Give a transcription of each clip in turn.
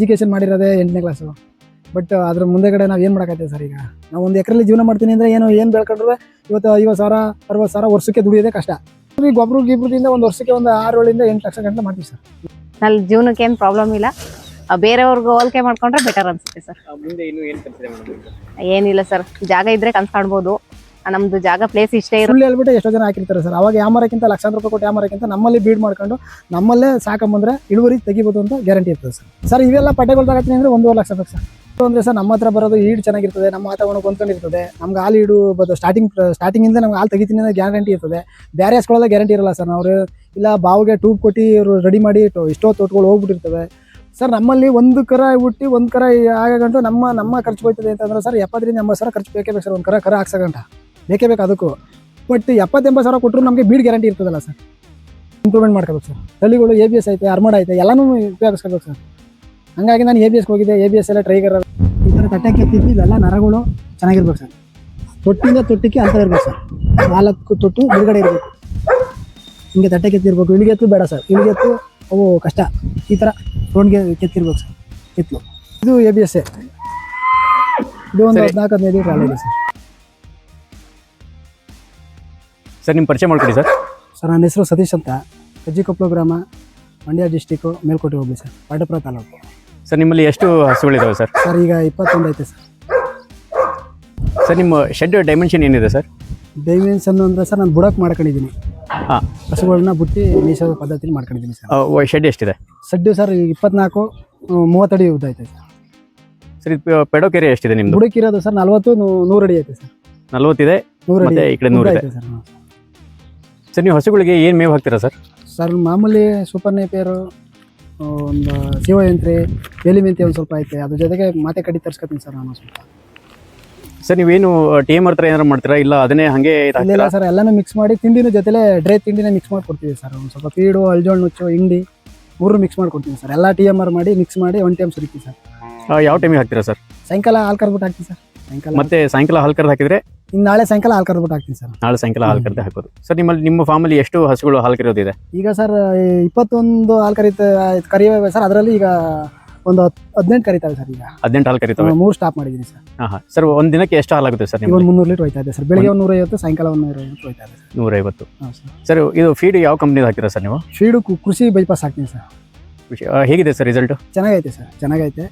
Education ಮಾಡಿರೋದೇ ಎಂಟನೇ class but ಅದ್ರ ಮುಂದೆಗಡೆ ನಾವು ಏನು ಮಾಡೋಕ್ಕಾಗ್ತದೆ ಸರ್ ಈಗ? ನಾವು ಒಂದು ಎಕರೆಲಿ ಜೀವನ ಮಾಡ್ತೀನಿ ಅಂದರೆ ಏನು ಏನು ಬೆಳ್ಕೊಂಡ್ರೆ ಇವತ್ತು ಐವತ್ತು ಸಾವಿರ ಅರವತ್ತು ಸಾವಿರ ವರ್ಷಕ್ಕೆ ದುಡಿಯೋದೇ ಕಷ್ಟ. ಈಗ ಒಬ್ರು ಗಿಬ್ರದಿಂದ ಒಂದು ವರ್ಷಕ್ಕೆ ಒಂದು ಆರು ಏಳಿಂದ ಎಂಟು ಲಕ್ಷ ಗಂಟೆ ಮಾಡ್ತೀವಿ ಸರ್ ನನ್ನ ಜೀವನಕ್ಕೆ ಏನು ಪ್ರಾಬ್ಲಮ್ ಇಲ್ಲ. ಆ, ಬೇರೆಯವ್ರಿಗೆ ಹೋಲಿಕೆ ಮಾಡ್ಕೊಂಡ್ರೆ ಬೆಟರ್ ಅನ್ಸುತ್ತೆ ಸರ್ ಮುಂದೆ ಇನ್ನು ಏನು ಕಲ್ಸಿದೆ ಮೇಡಮ್ ಏನಿಲ್ಲ ಸರ್ ಜಾಗ ಇದ್ರೆ ಕನ್ಸ್ ಕಾಣ್ಬೋದು. ನಮ್ದು ಜಾಗ ಪ್ಲೇಸ್ ಇಷ್ಟೇ ಸುಳ್ಳು ಹೇಳ್ಬಿಟ್ಟು ಎಷ್ಟೋ ಜನ ಹಾಕಿರ್ತಾರೆ ಸರ್. ಅವಾಗ ಯಾಮರಕ್ಕಿಂತ ಲಕ್ಷಾಂತರ ರೂಪಾಯಿ ಕೊಟ್ಟು ಯಾಮರಕ್ಕಿಂತ ನಮ್ಮಲ್ಲಿ ಬೀಡ್ ಮಾಡ್ಕೊಂಡು, ನಮ್ಮಲ್ಲೇ ಸಾಕಂಬಂದ್ರೆ ಇಳುವರಿ ತೆಗಿಬೋದು ಅಂತ ಗ್ಯಾರಂಟಿ ಇರ್ತದೆ ಸರ್. ಸರ್, ಇವೆಲ್ಲ ಪಟ್ಟೆಗಳು ತಗೋತೀನಿ ಅಂದ್ರೆ ಒಂದೂವರೆ ಲಕ್ಷ ರೂಪಾಯಿ ಸರ್. ಅಂದ್ರೆ ಸರ್, ನಮ್ಮ ಹತ್ರ ಬರೋದು ಈಡ್ ಚೆನ್ನಾಗಿರ್ತದೆ, ನಮ್ಮ ವಾತಾವರಣ ಹೊಂದ್ಕೊಂಡಿರ್ತದೆ ನಮ್ಗೆ ಹಾಲು ಈಡು ಬದು ಸ್ಟಾರ್ಟಿಂಗ್ ಸ್ಟಾರ್ಟಿಂಗಿಂದ ನಮ್ಗೆ ಹಾಲು ತೆಗಿತೀನಿ ಅಂದ್ರೆ ಗ್ಯಾರಂಟಿ ಇರ್ತದೆ. ಬೇರೆ ಹಸ್ಗಳೆಲ್ಲ ಗ್ಯಾರಂಟಿ ಇರಲ್ಲ ಸರ್, ಅವರು ಇಲ್ಲ ಬಾವಿಗೆ ಟ್ಯೂಬ್ ಕೊಟ್ಟು ರೆಡಿ ಮಾಡಿ ಇಷ್ಟೋ ತೋಟಗಳು ಹೋಗ್ಬಿಟ್ಟಿರ್ತವೆ. ಸರ್, ನಮ್ಮಲ್ಲಿ ಒಂದು ಕರ ಹುಟ್ಟಿ ಒಂದು ಕರ ಆಗಂಟು ನಮ್ಮ ನಮ್ಮ ಖರ್ಚು ಹೋಯ್ತದೆ ಅಂತಂದ್ರೆ ಸರ್, ಎಪ್ಪತ್ತರಿಂದ ಎಂಬತ್ತು ಸಾವಿರ ಖರ್ಚು ಬೇಕೇ ಬೇಕು ಸರ್, ಒಂದು ಕರ ಕರ ಹಾಕ್ಸಗಂಟ. ಬೇಕೇ ಬೇಕು ಅದಕ್ಕೂ ಬಟ್ ಎಪ್ಪತ್ತೆಂಬತ್ತು ಸಾವಿರ ಕೊಟ್ಟರು ನಮಗೆ ಬೀಡ್ ಗ್ಯಾರಂಟಿ ಇರ್ತದಲ್ಲ ಸರ್ ಇಂಪ್ರೂವ್ಮೆಂಟ್ ಮಾಡ್ಕೋಬೇಕು ಸರ್ ತಳಿಗಳು ಎ ಬಿ ಎಸ್ ಐತೆ ಅರ್ಮಡ್ ಐತೆ ಎಲ್ಲನೂ ಉಪಯೋಗಿಸ್ಕೋಬೇಕು ಸರ್ ಹಂಗಾಗಿ ನಾನು ಎ ಬಿ ಎಸ್ಗೆ ಹೋಗಿದ್ದೆ ಎ ಬಿ ಎಸ್ ಎಲ್ಲ ಟ್ರೈಗರ್ ಈ ಥರ ತಟ್ಟಕ್ಕೆ ಎತ್ತಿದ್ದು ಇದೆಲ್ಲ ನರಗಳು ಚೆನ್ನಾಗಿರ್ಬೇಕು ಸರ್ ತೊಟ್ಟಿಂದ ತೊಟ್ಟಿಗೆ ಅಂತ ಇರ್ಬೇಕು ಸರ್ ನಾಲ್ಕು ತೊಟ್ಟು ಬಿಡುಗಡೆ ಇರಬೇಕು. ಹಿಂಗೆ ತಟ್ಟೆ ಕೆತ್ತಿರ್ಬೇಕು. ಇಳಿಗೆತ್ತು ಬೇಡ ಸರ್ ಇಳಿಗೆತ್ತು ಅವು ಕಷ್ಟ. ಈ ಥರ ರೋಡ್ಗೆ ಕೆತ್ತಿರ್ಬೇಕು ಸರ್ ಕೆತ್ತಲು. ಇದು ಎ ಬಿ ಎಸ್ ಎ. ಇದು ಒಂದು. ಹದಿನಾಲ್ಕು ಹದಿನೈದು ಇದೆ ಸರ್ ಸರ್ ನಿಮ್ಮ ಪರಿಚಯ ಮಾಡ್ಕೊಡಿ ಸರ್. ಸರ್ ನನ್ನ ಹೆಸರು ಸತೀಶ್ ಅಂತ. ಕಜ್ಜಿಕೊಪ್ಪಲು ಗ್ರಾಮ ಮಂಡ್ಯ ಡಿಸ್ಟಿಕ್ಕು ಮೇಲ್ಕೋಟೆ ಹೋಗ್ಲಿ ಸರ್ ಪಾಂಡಪುರ ತಾಲೂಕು. ಸರ್ ನಿಮ್ಮಲ್ಲಿ ಎಷ್ಟು ಹಸುಗಳಿದ್ದಾವೆ ಸರ್? ಸರ್ ಈಗ ಇಪ್ಪತ್ತೊಂದು ಐತೆ ಸರ್. ಸರ್ ನಿಮ್ಮ ಶೆಡ್ ಡೈಮೆನ್ಷನ್ ಏನಿದೆ ಸರ್? ಡೈಮೆನ್ಷನ್ ಅಂದರೆ ಸರ್ ನಾನು ಬುಡಕ್ಕೆ ಮಾಡ್ಕೊಂಡಿದ್ದೀನಿ. ಹಾಂ. ಹಸುಗಳನ್ನ ಬುಟ್ಟಿ ಮೀಸೋ ಪದ್ಧತಿಲಿ ಮಾಡ್ಕೊಂಡಿದ್ದೀನಿ ಸರ್. ಶೆಡ್ ಎಷ್ಟಿದೆ? ಸಡ್ಡು ಸರ್ ಈಗ ಇಪ್ಪತ್ನಾಲ್ಕು ಮೂವತ್ತಡಿ ಉದ್ದ ಐತೆ ಸರ್. ಸರ್ ಇದು ಪೆಡೋಕೆರೆ ಎಷ್ಟಿದೆ ನಿಮ್ಮದು ಬುಡಕ್ಕಿರೋದು ಸರ್ ನಲ್ವತ್ತು ನೂರು ಅಡಿ ಐತೆ ಸರ್. ನಲ್ವತ್ತಿದೆ ನೂರು ಮತ್ತೆ ಈ ಕಡೆ ನೂರು ಇದೆ. ಐತೆ ಸರ್. ಸರ್ ನೀವು ಹಸುಗಳಿಗೆ ಏನು ಮೇವು ಹಾಕ್ತೀರಾ ಸರ್? ಸರ್ ಮಾಮೂಲಿ ಸೂಪರ್ ನೇಪಿಯರು ಒಂದು ಶಿವಯಂತ್ರಿ ಬೇಲಿ ಮೆಂತಿ ಒಂದು ಸ್ವಲ್ಪ ಐತೆ. ಅದ್ರ ಜೊತೆಗೆ ಮಾತೆ ಕಡಿ ತರ್ಸ್ಕೊತೀನಿ ಸರ್ ನಾನು ಸ್ವಲ್ಪ. ಸರ್ ನೀವೇನು ಟಿ ಎಂ ಹತ್ರ ಏನಾರು ಮಾಡ್ತೀರಾ? ಇಲ್ಲ ಅದನ್ನೇ ಹಾಗೆ ಇದು ಇಲ್ಲ ಸರ್ ಎಲ್ಲನೂ ಮಿಕ್ಸ್ ಮಾಡಿ ತಿಂಡಿನ ಜೊತೆಲೆ ಡ್ರೈ ತಿಂಡಿನ ಮಿಕ್ಸ್ ಮಾಡಿ ಕೊಡ್ತೀವಿ ಸರ್. ಒಂದು ಸ್ವಲ್ಪ ಪೀಡು ಅಳ್ಜೋಳ್ ನುಚ್ಚು ಹಿಂಡಿ ಮೂರು ಮಿಕ್ಸ್ ಮಾಡಿ ಕೊಡ್ತೀವಿ ಸರ್. ಎಲ್ಲ ಟಿ ಎಂ ಆರ್ ಮಾಡಿ ಮಿಕ್ಸ್ ಮಾಡಿ ಒನ್ ಟೈಮ್ ಸುರಿತೀವಿ ಸರ್. ಆ, ಯಾವ ಟೈಮಿಗೆ ಹಾಕ್ತೀರಾ ಸರ್? ಸಾಯಂಕಾಲ ಹಾಲು ಕರ್ಬಿಟ್ಟು ಹಾಕ್ತೀವಿ ಸರ್. ಮತ್ತೆ ಸಾಯಂಕಾಲ ಹಾಲು ಕರೆದು ಹಾಕಿದ್ರೆ? ಇನ್ನು ನಾಳೆ ಸಾಯಂಕಾಲ ಹಾಲು ಕರ್ಬಿಟ್ಟು ಹಾಕ್ತೀನಿ ಸರ್. ನಾಳೆ ಸಾಯಂಕಾಲ ಹಾಲು ಕರೆದು ಹಾಕೋದು. ಸರ್ ನಿಮ್ಮಲ್ಲಿ ನಿಮ್ಮ ಫಾರ್ಮಲ್ಲಿ ಎಷ್ಟು ಹಸುಗಳು ಹಾಲು ಕರೆಯೋದಿದೆ? ಈಗ ಸರ್ ಇಪ್ಪತ್ತೊಂದು ಹಾಲು ಕರೀತ ಕರೆಯುವ ಸರ್ ಅದರಲ್ಲಿ ಈಗ ಒಂದು ಹದಿನೆಂಟು ಕರಿತಾವೆ ಸರ್ ಈಗ. ಹದಿನೆಂಟು ಹಾಲು ಕರಿತಾವೆ? ಮೂರು ಸ್ಟಾಪ್ ಮಾಡಿದ್ದೀನಿ ಸರ್. ಹಾಂ ಸರ್ ಒಂದು ದಿನಕ್ಕೆ ಎಷ್ಟು ಹಾಲು ಆಗುತ್ತೆ ಸರ್ ಒಂದು ಮುನ್ನೂರು ಲೀಟರ್ ಹೋಯ್ತಾ ಇದೆ ಸರ್. ಬೆಳಿಗ್ಗೆ ಒಂದು ನೂರೈವತ್ತು ಸಾಯಂಕಾಲ ಒಂದು ನೂರೈವತ್ತು ಹೋಯ್ತಾ ಇದೆ ಸರ್. ನೂರೈವತ್ತು. ಸರ್. ಇದು ಫೀಡ್ ಯಾವ ಕಂಪ್ನಿದು ಹಾಕಿದ್ರೆ ಸರ್ ನೀವು? ಫೀಡು ಕೃಷಿ ಬೈಪಾಸ್ ಹಾಕ್ತೀನಿ ಸರ್. ಹೇಗಿದೆ ಸರ್ ರಿಸಲ್ಟ್ ಚೆನ್ನಾಗೈತೆ ಸರ್ ಚೆನ್ನಾಗೈತೆ.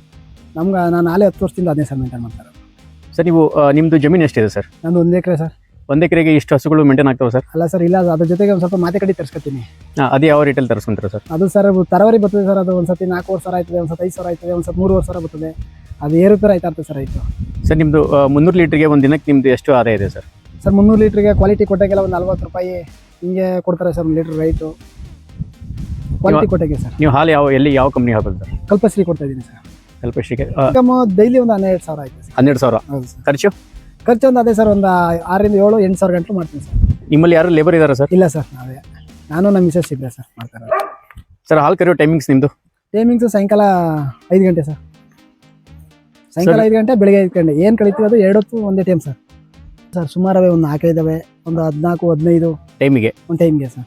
ನಮ್ಗೆ ನಾನು ನಾಳೆ ಹತ್ತು ವರ್ಷದಿಂದ ಅದೇ ಸರ್ ಮೇಂಟೈನ್ ಮಾಡ್ತಾರೆ ಸರ್ ನೀವು ಆ, ನಿಮ್ದು ಜಮೀನು ಎಷ್ಟಿದೆ ಸರ್? ನಂದು ಒಂದು ಎಕರೆ ಸರ್. ಒಂದ್ ಎಕರೆಗೆ ಇಷ್ಟು ಹಸುಗಳು ಮೇಂಟೈನ್ ಆಗ್ತಾವೆ ಸರ್? ಅಲ್ಲ ಸರ್ ಇಲ್ಲ ಅದ್ರ ಜೊತೆಗೆ ಒಂದು ಸ್ವಲ್ಪ ಮಾತೆ ಕಡಿ ತರ್ಸ್ಕೊತೀನಿ. ಅದೇ ಅದು ಯಾವ ರೇಟಲ್ಲಿ ತರಿಸ್ಕೊಂತೀರಾ ಸರ್? ಅದು ಸರ್ ತರವರಿ ಬರ್ತದೆ ಸರ್ ಅದು ಒಂದು ಸತಿ ನಾಲ್ಕು ಸಾವಿರ ಆಯ್ತದೆ ಒಂದು ಸತಿ ಐದು ಸಾವಿರ ಆಯ್ತದೆ ಒಂದು ಸತಿ ಮೂರುವರೆ ಸಾವಿರ ಬರ್ತದೆ. ಅದು ಏರುಪೇರು ಆಯ್ತಾ ಇರ್ತದೆ ಸರ್ ಆಯ್ತು. ಸರ್ ನಿಮ್ಮದು ಮುನ್ನೂರು ಲೀಟ್ರಿಗೆ ಒಂದು ದಿನಕ್ಕೆ ನಿಮ್ಮದು ಎಷ್ಟು ಆದಾಯ ಇದೆ ಸರ್? ಸರ್ ಮುನ್ನೂರು ಲೀಟ್ರಿಗೆ ಕ್ವಾಲಿಟಿ ಕೊಟ್ಟಾಗೆಲ್ಲ ಒಂದು ನಲ್ವತ್ತು ರೂಪಾಯಿ ಹಿಂಗೆ ಕೊಡ್ತಾರೆ ಸರ್ ಒಂದು ಲೀಟ್ರ್ ರೈಟು ಕ್ವಾಲಿಟಿ ಕೊಟ್ಟಾಗೆ ಸರ್. ನೀವು ಹಾಲು ಯಾವ ಎಲ್ಲಿ ಯಾವ ಕಂಪ್ನಿ ಹಾಕೋದು ಸರ್? ಕಲ್ಪಶ್ರೀ ಕೊಡ್ತಾ ಇದ್ದೀನಿ ಸರ್. ಕಲ್ಪಶ್ರೀಗೆ ಡೈಲಿ ಒಂದು ಹನ್ನೆರಡು ಸಾವಿರ ಆಯ್ತು ಹನ್ನೆರಡು ಸಾವಿರ? ಹೌದು ಸರ್. ಖರ್ಚು? ಖರ್ಚು ಒಂದು ಅದೇ ಸರ್ ಒಂದು ಆರರಿಂದ ಏಳು ಎಂಟು ಸಾವಿರ ಗಂಟಲು ಮಾಡ್ತೀನಿ ಸರ್. ನಿಮ್ಮಲ್ಲಿ ಯಾರು ಲೇಬರ್ ಇದ್ದಾರಾ ಸರ್? ಇಲ್ಲ ಸರ್ ನಾವೇ. ನಾನು ನಮ್ಮ ಮಿಸಸ್ ಇಬ್ಬರೇ ಸರ್ ಮಾಡ್ತಾರೆ ಸರ್ ಹಾಲು ಕರೆಯೋ ಟೈಮಿಂಗ್ಸ್ ನಿಮ್ಮದು ಟೈಮಿಂಗ್ಸು ಸಾಯಂಕಾಲ ಐದು ಗಂಟೆ ಸರ್. ಸಾಯಂಕಾಲ ಐದು ಗಂಟೆ ಬೆಳಿಗ್ಗೆ ಐದು ಗಂಟೆ. ಏನು ಕಳಿತೀವಿ ಅದು ಎರಡು ಹೊತ್ತು ಒಂದೇ ಟೈಮ್ ಸರ್. ಸರ್ ಸುಮಾರವೇ ಒಂದು ನಾಲ್ಕೈದವೆ ಒಂದು ಹದಿನಾಲ್ಕು ಹದಿನೈದು. ಟೈಮಿಗೆ ಒಂದು ಟೈಮ್ಗೆ ಸರ್.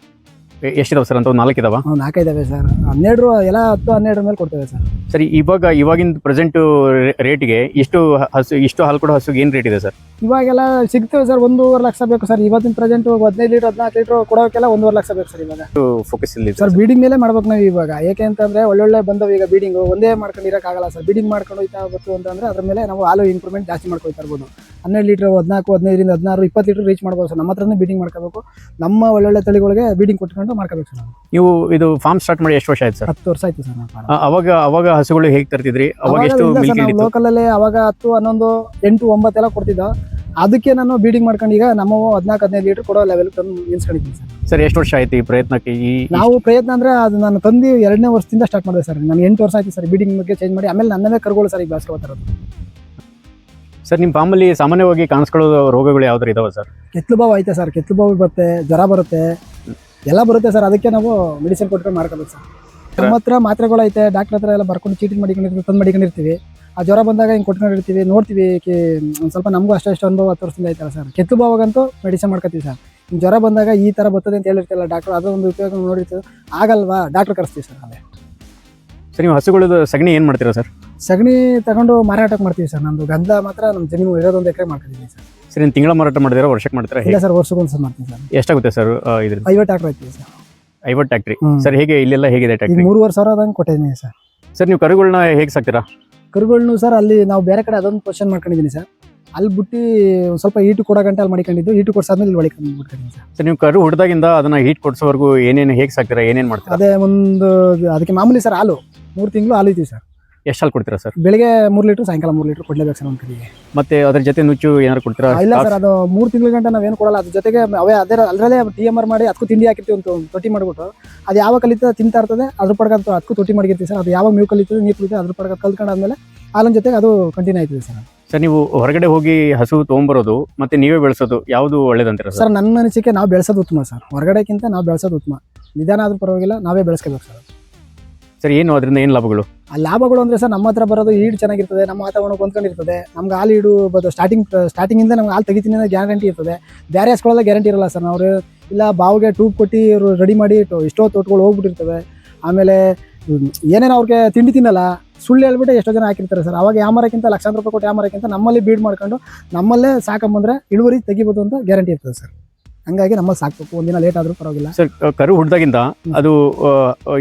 ಎಷ್ಟಿದಾವೆ ಸರ್ ಅಂತ ಒಂದು ನಾಲ್ಕು ಇದಾವ? ಒಂದು ನಾಲ್ಕು ಇದಾವೆ ಸರ್. ಹನ್ನೆರಡು ಎಲ್ಲ ಹತ್ತು ಹನ್ನೆರಡು ಮೇಲೆ ಕೊಡ್ತೇವೆ ಸರ್. ಸರಿ ಇವಾಗ ಇವಾಗಿನ ಪ್ರೆಸೆಂಟ್ ರೇಟ್ಗೆ ಇಷ್ಟು ಹಸು ಇಷ್ಟು ಹಾಲು ಕೊಡೋ ಹಸುಗೆ ಏನು ರೇಟ್ ಇದೆ ಸರ್? ಇವಾಗೆಲ್ಲ ಸಿಗ್ತೇವೆ ಸರ್ ಒಂದೂವರೆ ಲಕ್ಷ ಬೇಕು ಸರ್. ಇವತ್ತಿನ ಪ್ರೆಸೆಂಟ್ ಹದಿನೈದು ಲೀಟರ್ ಹದಿನಾಲ್ಕು ಲೀಟರ್ ಕೊಡೋಕೆಲ್ಲ ಒಂದೂವರೆ ಲಕ್ಷ ಬೇಕು ಸರ್ ಇವಾಗ. ಫೋಕಸ್ ಇಲ್ಲಿ ಸರ್ ಬೀಡಿಂಗ್ ಮೇಲೆ ಮಾಡ್ಬೇಕು ನಾವು ಇವಾಗ. ಏಕೆ ಅಂತಂದ್ರೆ ಒಳ್ಳೊಳ್ಳೆ ಬಂದವು ಈಗ ಬೀಡಿಂಗ್ ಒಂದೇ ಮಾಡ್ಕೊಂಡು ಇರೋಕ್ಕಾಗಲ್ಲ ಸರ್. ಬೀಡಿಂಗ್ ಮಾಡ್ಕೊಂಡು ಹೋಯ್ತಾ ಅಂತ ಅಂತಂದ್ರೆ ಅದ್ರ ಮೇಲೆ ನಾವು ಹಾಲು ಇಂಪ್ರೂವ್ಮೆಂಟ್ ಜಾಸ್ತಿ ಮಾಡ್ಕೊಳ್ತಾ ಇರ್ಬೋದು. ಹನ್ನೆರಡು ಲೀಟರ್ ಹದಿನಾಲ್ಕು ಹದಿನೈದರಿಂದ ಹದಿನಾರು ಇಪ್ಪತ್ತು ಲೀಟರ್ ರೀಚ್ ಮಾಡ್ಬೋದು ಸರ್. ನಮ್ಮ ಹತ್ರನೇ ಬೀಡಿಂಗ್ ಮಾಡ್ಕೋಬೇಕು. ನಮ್ಮ ಒಳ್ಳೊಳ್ಳೆ ತಳಿಗಳಿಗೆ ಬೀಡಿಂಗ್ ಕೊಟ್ಕೊಂಡು ಮಾಡ್ಕೋಬೇಕು ಸರ್ ನಾವು. ನೀವು ಇದು ಫಾರ್ಮ್ ಸ್ಟಾರ್ಟ್ ಮಾಡಿ ಎಷ್ಟು ವರ್ಷ ಆಯ್ತು ಸರ್? ಹತ್ತು ವರ್ಷ ಆಯ್ತು ಸರ್ ಅವಾಗ ಅವಾಗ ಹಸುಗಳು ಹೇಗೆ ತರ್ತಿದ್ರಿ? ಅವಾಗ ಎಷ್ಟು ಮಿಲ್ಕ್ ಲೋಕಲಲ್ಲಿ ಅವಾಗ ಹತ್ತು ಹನ್ನೊಂದು ಎಂಟು ಒಂಬತ್ತೆಲ್ಲ ಕೊಡ್ತಿದ್ದೋ ಅದಕ್ಕೆ ನಾನು ಬೀಡಿಂಗ್ ಮಾಡ್ಕೊಂಡು ಈಗ ನಮ್ಮ ಹದಿನಾಲ್ಕು ಹದಿನೈದು ಲೀಟರ್ ಕೊಡೋ ಲೆವೆಲ್ ತಂದು ನಿಲ್ಸ್ಕೊಂಡಿದ್ದೀನಿ ಸರ್. ಸರ್ ಎಷ್ಟು ವರ್ಷ ಆಯ್ತು ಈ ಪ್ರಯತ್ನಕ್ಕೆ? ಈ ನಾವು ಪ್ರಯತ್ನ ಅಂದ್ರೆ ಅದು ನಾನು ತಂದು ಎರಡನೇ ವರ್ಷದಿಂದ ಸ್ಟಾರ್ಟ್ ಮಾಡಿದೆ ಸರ್. ನಾನು ಎಂಟು ವರ್ಷ ಆಯ್ತು ಸರ್ ಬೀಡಿಂಗ್ ಬಗ್ಗೆ ಚೇಂಜ್ ಮಾಡಿ ಆಮೇಲೆ ನನ್ನವೇ ಕರ್ಗಳು ಸರ್ ಈಗ ಬೆಳೆಸ್ಕೊಳ್ತಾ ಸರ್ ನಿಮ್ಮ ಫಾರ್ಮಲ್ಲಿ ಸಾಮಾನ್ಯವಾಗಿ ಕಾಣಿಸ್ಕೊಳ್ಳೋ ರೋಗಗಳು ಯಾವ್ದಾರು ಇದಾವೆ ಸರ್? ಕೆತ್ತಲು ಬಾವು ಐತೆ ಸರ್. ಕೆತ್ತಲು ಬಾವು ಬರುತ್ತೆ ಜ್ವರ ಬರುತ್ತೆ. ಎಲ್ಲ ಬರುತ್ತೆ ಸರ್. ಅದಕ್ಕೆ ನಾವು ಮೆಡಿಸಿನ್ ಕೊಟ್ಟರೆ ಮಾಡ್ಕೋಬೇಕು ಸರ್. ನಮ್ಮ ಹತ್ರ ಮಾತ್ರೆಗಳು ಐತೆ ಡಾಕ್ಟರ್ ಹತ್ರ ಎಲ್ಲ ಬರ್ಕೊಂಡು ಚೀಟಿ ಮಾಡಿಕೊಂಡಿರ್ತೀವಿ ತಂದು ಮಾಡಿಕೊಂಡಿರ್ತೀವಿ. ಆ ಜ್ವರ ಬಂದಾಗ ಹಿಂಗೆ ಕೊಟ್ಕೊಂಡಿರ್ತೀವಿ ನೋಡ್ತೀವಿ ಏಕೆ ಒಂದು ಸ್ವಲ್ಪ ನಮಗೂ ಅಷ್ಟು ಅಷ್ಟು ಅನುಭವ ತೋರಿಸಿದ ಐತಲ್ಲ ಸರ್. ಕೆತ್ತು ಬಾವಾಗಂತೂ ಮೆಡಿಸನ್ ಮಾಡ್ಕೊತೀವಿ ಸರ್. ಜ್ವರ ಬಂದಾಗ ಈ ಥರ ಬರ್ತದೆ ಅಂತ ಹೇಳಿರ್ತಿಲ್ಲ ಡಾಕ್ಟರ್ ಅದೊಂದು ಉಪಯೋಗ ನೋಡಿರ್ತೀವಿ. ಆಗಲ್ವಾ? ಡಾಕ್ಟರ್ ಕರೆಸ್ತೀವಿ ಸರ್ ಅಲ್ಲೇ ಸರ್ ನೀವು ಹಸುಗಳದ್ದು ಸಗಣಿ ಏನು ಮಾಡ್ತೀರಾ ಸರ್? ಸಗಣಿ ತಗೊಂಡು ಮಾರಾಟಕ್ಕೆ ಮಾಡ್ತೀವಿ ಸರ್. ನಮ್ಮದು ಗಂಧ ಮಾತ್ರ ನಮ್ಮ ಜಮೀನು ಇರೋದೊಂದು ಎಕರೆ ಮಾಡ್ಕೊಂಡಿದ್ದೀವಿ ಸರ್. ಸರ್ ನೀವು ತಿಂಗಳ ಮಾರಾಟ ಮಾಡಿದ್ರೆ ವರ್ಷಕ್ಕೆ ಮಾಡ್ತೀರಾ? ಇಲ್ಲ ಸರ್ ವರ್ಷಕ್ಕೊಂದು ಸರ್ ಮಾಡ್ತೀವಿ ಸರ್. ಎಷ್ಟಾಗುತ್ತೆ ಸರ್ ಇದ್ರಲ್ಲಿ ಐವತ್ತು ಐತಿ ಸರ್. ಐವತ್ತು ಟ್ಯಾಕ್ಟ್ರಿ. ಹ್ಮ್. ಸರ್ ಹೇಗೆ ಇಲ್ಲೆಲ್ಲ ಹೇಗಿದೆ ಈಗ ಟ್ಯಾಕ್ಟ್ರಿ? ಮೂರುವರೆ ಸಾವಿರ ಆದಂಗೆ ಕೊಟ್ಟಿದ್ದೀನಿ ಸರ್. ಸರ್ ನೀವು ಕರುಗಳನ್ನ ಹೇಗೆ ಸಾಕ್ತೀರಾ? ಕರುಗಳನ್ನು ಸರ್ ಅಲ್ಲಿ ನಾವು ಬೇರೆ ಕಡೆ ಅದೊಂದು ಪೊಸಿಷನ್ ಮಾಡ್ಕೊಂಡಿದ್ದೀನಿ ಸರ್. ಅಲ್ಲಿ ಬಿಟ್ಟು ಒಂದ್ ಸ್ವಲ್ಪ ಈಟು ಕೊಡೋ ಗಂಟೆ ಅಲ್ಲಿ ಮಾಡಿಕೊಂಡಿದ್ದು ಈಟು ಕೊಡ್ಸಾದ್ಮೇಲೆ ಇಲ್ಲಿ ಒಳಗೆ ಮಾಡ್ಕೊಂಡಿದ್ದೀನಿ ಸರ್. ಸರ್ ನೀವು ಕರು ಹುಡ್ದಾಗಿಂದ ಅದನ್ನ ಹೀಟ್ ಕೊಡ್ಸೋವರೆಗೂ ಏನೇನು ಹೇಗೆ ಸಾಕ್ತೀರಾ ಏನೇನು ಮಾಡ್ತೀರಾ? ಅದೇ ಒಂದು ಅದಕ್ಕೆ ಮಾಮೂಲಿ ಸರ್ ಹಾಲು. ಮೂರು ತಿಂಗಳು ಹಾಲು ಇದ್ದೀವಿ ಸರ್. ಎಷ್ಟು ಹಾಲು ಕೊಡ್ತೀರಾ ಸರ್? ಬೆಳಿಗ್ಗೆ ಮೂರು ಲೀಟರ್ ಸಾಯಂಕಾಲ ಮೂರು ಲೀಟರ್ ಕೊಡ್ಲೇಬೇಕು ಸರ್ ಒಂದು ಕಡೆಗೆ ಮತ್ತೆ ಅದ್ರ ಜೊತೆ ನುಚ್ಚು ಏನಾರು ಕೊಡ್ತೀರಾ? ಇಲ್ಲ ಸರ್ ಅದು ಮೂರು ತಿಂಗಳ ಗಂಟೆ ನಾವೇನು ಕೊಡಲ್ಲ. ಅದ್ರ ಜೊತೆಗೆ ಅವೇ ಅದೇ ಅದರಲ್ಲೇ ಟಿ ಎಂ ಆರ್ ಮಾಡಿ ಅದಕ್ಕೂ ತಿಂಡಿ ಹಾಕಿರ್ತೀವಿ ಒಂದು ತೊಟ್ಟಿ ಮಾಡಿಬಿಟ್ಟು. ಅದು ಯಾವಾಗ ಕಲಿತ ತಿಂತಾ ಇರ್ತದೆ ಅದ್ರ ಪಡ್ಕ ಅದು ಅದಕ್ಕೂ ತೊಟ್ಟಿ ಮಾಡಿರ್ತೀವಿ ಸರ್. ಅದು ಯಾವಾಗ ಮ್ಯೂ ಕಲಿತದೆ ನೀರು ಕುಲಿತದೆ ಅದ್ರ ಪಡ್ಕ ಕಲ್ತ್ಕೊಂಡಾದ್ಮೇಲೆ ಹಾಲಿನ ಜೊತೆಗೆ ಅದು ಕಂಟಿನ್ಯೂ ಆಯ್ತದೆ ಸರ್. ಸರ್ ನೀವು ಹೊರಗಡೆ ಹೋಗಿ ಹಸು ತೊಗೊಂಬರೋದು ಮತ್ತೆ ನೀವೇ ಬೆಳೆಸೋದು ಯಾವುದು ಒಳ್ಳೇದಂತೀರ ಸರ್? ಸರ್ ನನ್ನ ಅನಿಸಿಕೆ ನಾವು ಬೆಳೆಸೋದು ಉತ್ತಮ ಸರ್. ಹೊರಗಡೆಕ್ಕಿಂತ ನಾವು ಬೆಳೆಸೋದು ಉತ್ತಮ. ನಿಧಾನ ಆದರೂ ಪರವಾಗಿಲ್ಲ ನಾವೇ ಬೆಳೆಸ್ಕೋಬೇಕು ಸರ್. ಸರ್ ಏನು ಅದರಿಂದ ಏನು ಲಾಭಗಳು? ಆ ಲಾಭಗಳು ಅಂದ್ರೆ ಸರ್ ನಮ್ಮ ಹತ್ರ ಬರೋದು ಈಡ್ ಚೆನ್ನಾಗಿರ್ತದೆ, ನಮ್ಮ ವಾತಾವರಣಕ್ಕೆ ಹೊಂದ್ಕೊಂಡಿರ್ತದೆ ನಮ್ಗೆ ಹಾಲು ಈಡು ಬದು ಸ್ಟಾರ್ಟಿಂಗ್ ಸ್ಟಾರ್ಟಿಂಗಿಂದ ನಮ್ಗೆ ಹಾಲು ತೆಗಿತೀನಿ ಅಂದ್ರೆ ಗ್ಯಾರಂಟಿ ಇರ್ತದೆ. ಬೇರೆ ಹಸ್ಕೊಳ್ಳೋದ ಗ್ಯಾರಂಟಿ ಇರಲ್ಲ ಸರ್ ಅವರು ಇಲ್ಲ ಬಾವಿಗೆ ಟ್ಯೂಬ್ ಕೊಟ್ಟು ಇವರು ರೆಡಿ ಮಾಡಿ ಎಷ್ಟೋ ತೋಟಗಳು ಹೋಗ್ಬಿಟ್ಟಿರ್ತವೆ. ಆಮೇಲೆ ಏನೇನು ಅವ್ರಿಗೆ ತಿಂಡಿ ತಿನ್ನಲ್ಲ, ಸುಳ್ಳು ಹೇಳ್ಬಿಟ್ಟು ಎಷ್ಟೋ ಜನ ಹಾಕಿರ್ತಾರೆ ಸರ್. ಅವಾಗ ಯಾಮರಕ್ಕಿಂತ ಲಕ್ಷಾಂತರ ರೂಪಾಯಿ ಕೊಟ್ಟು ಯಾಮರಕ್ಕಿಂತ ನಮ್ಮಲ್ಲಿ ಬೀಡ್ ಮಾಡ್ಕೊಂಡು ನಮ್ಮಲ್ಲೇ ಸಾಕಂಬಂದ್ರೆ ಇಳುವರಿ ತೆಗಿಬೋದು ಅಂತ ಗ್ಯಾರಂಟಿ ಇರ್ತದೆ ಸರ್. ಹಂಗಾಗಿ ನಮ್ಮಲ್ಲಿ ಸಾಕ್ಬೇಕು. ಒಂದಿನ ಲೇಟ್ ಆದರೂ ಪರವಾಗಿಲ್ಲ. ಸರ್ ಕರು ಹುಡ್ದಾಗಿಂದ ಅದು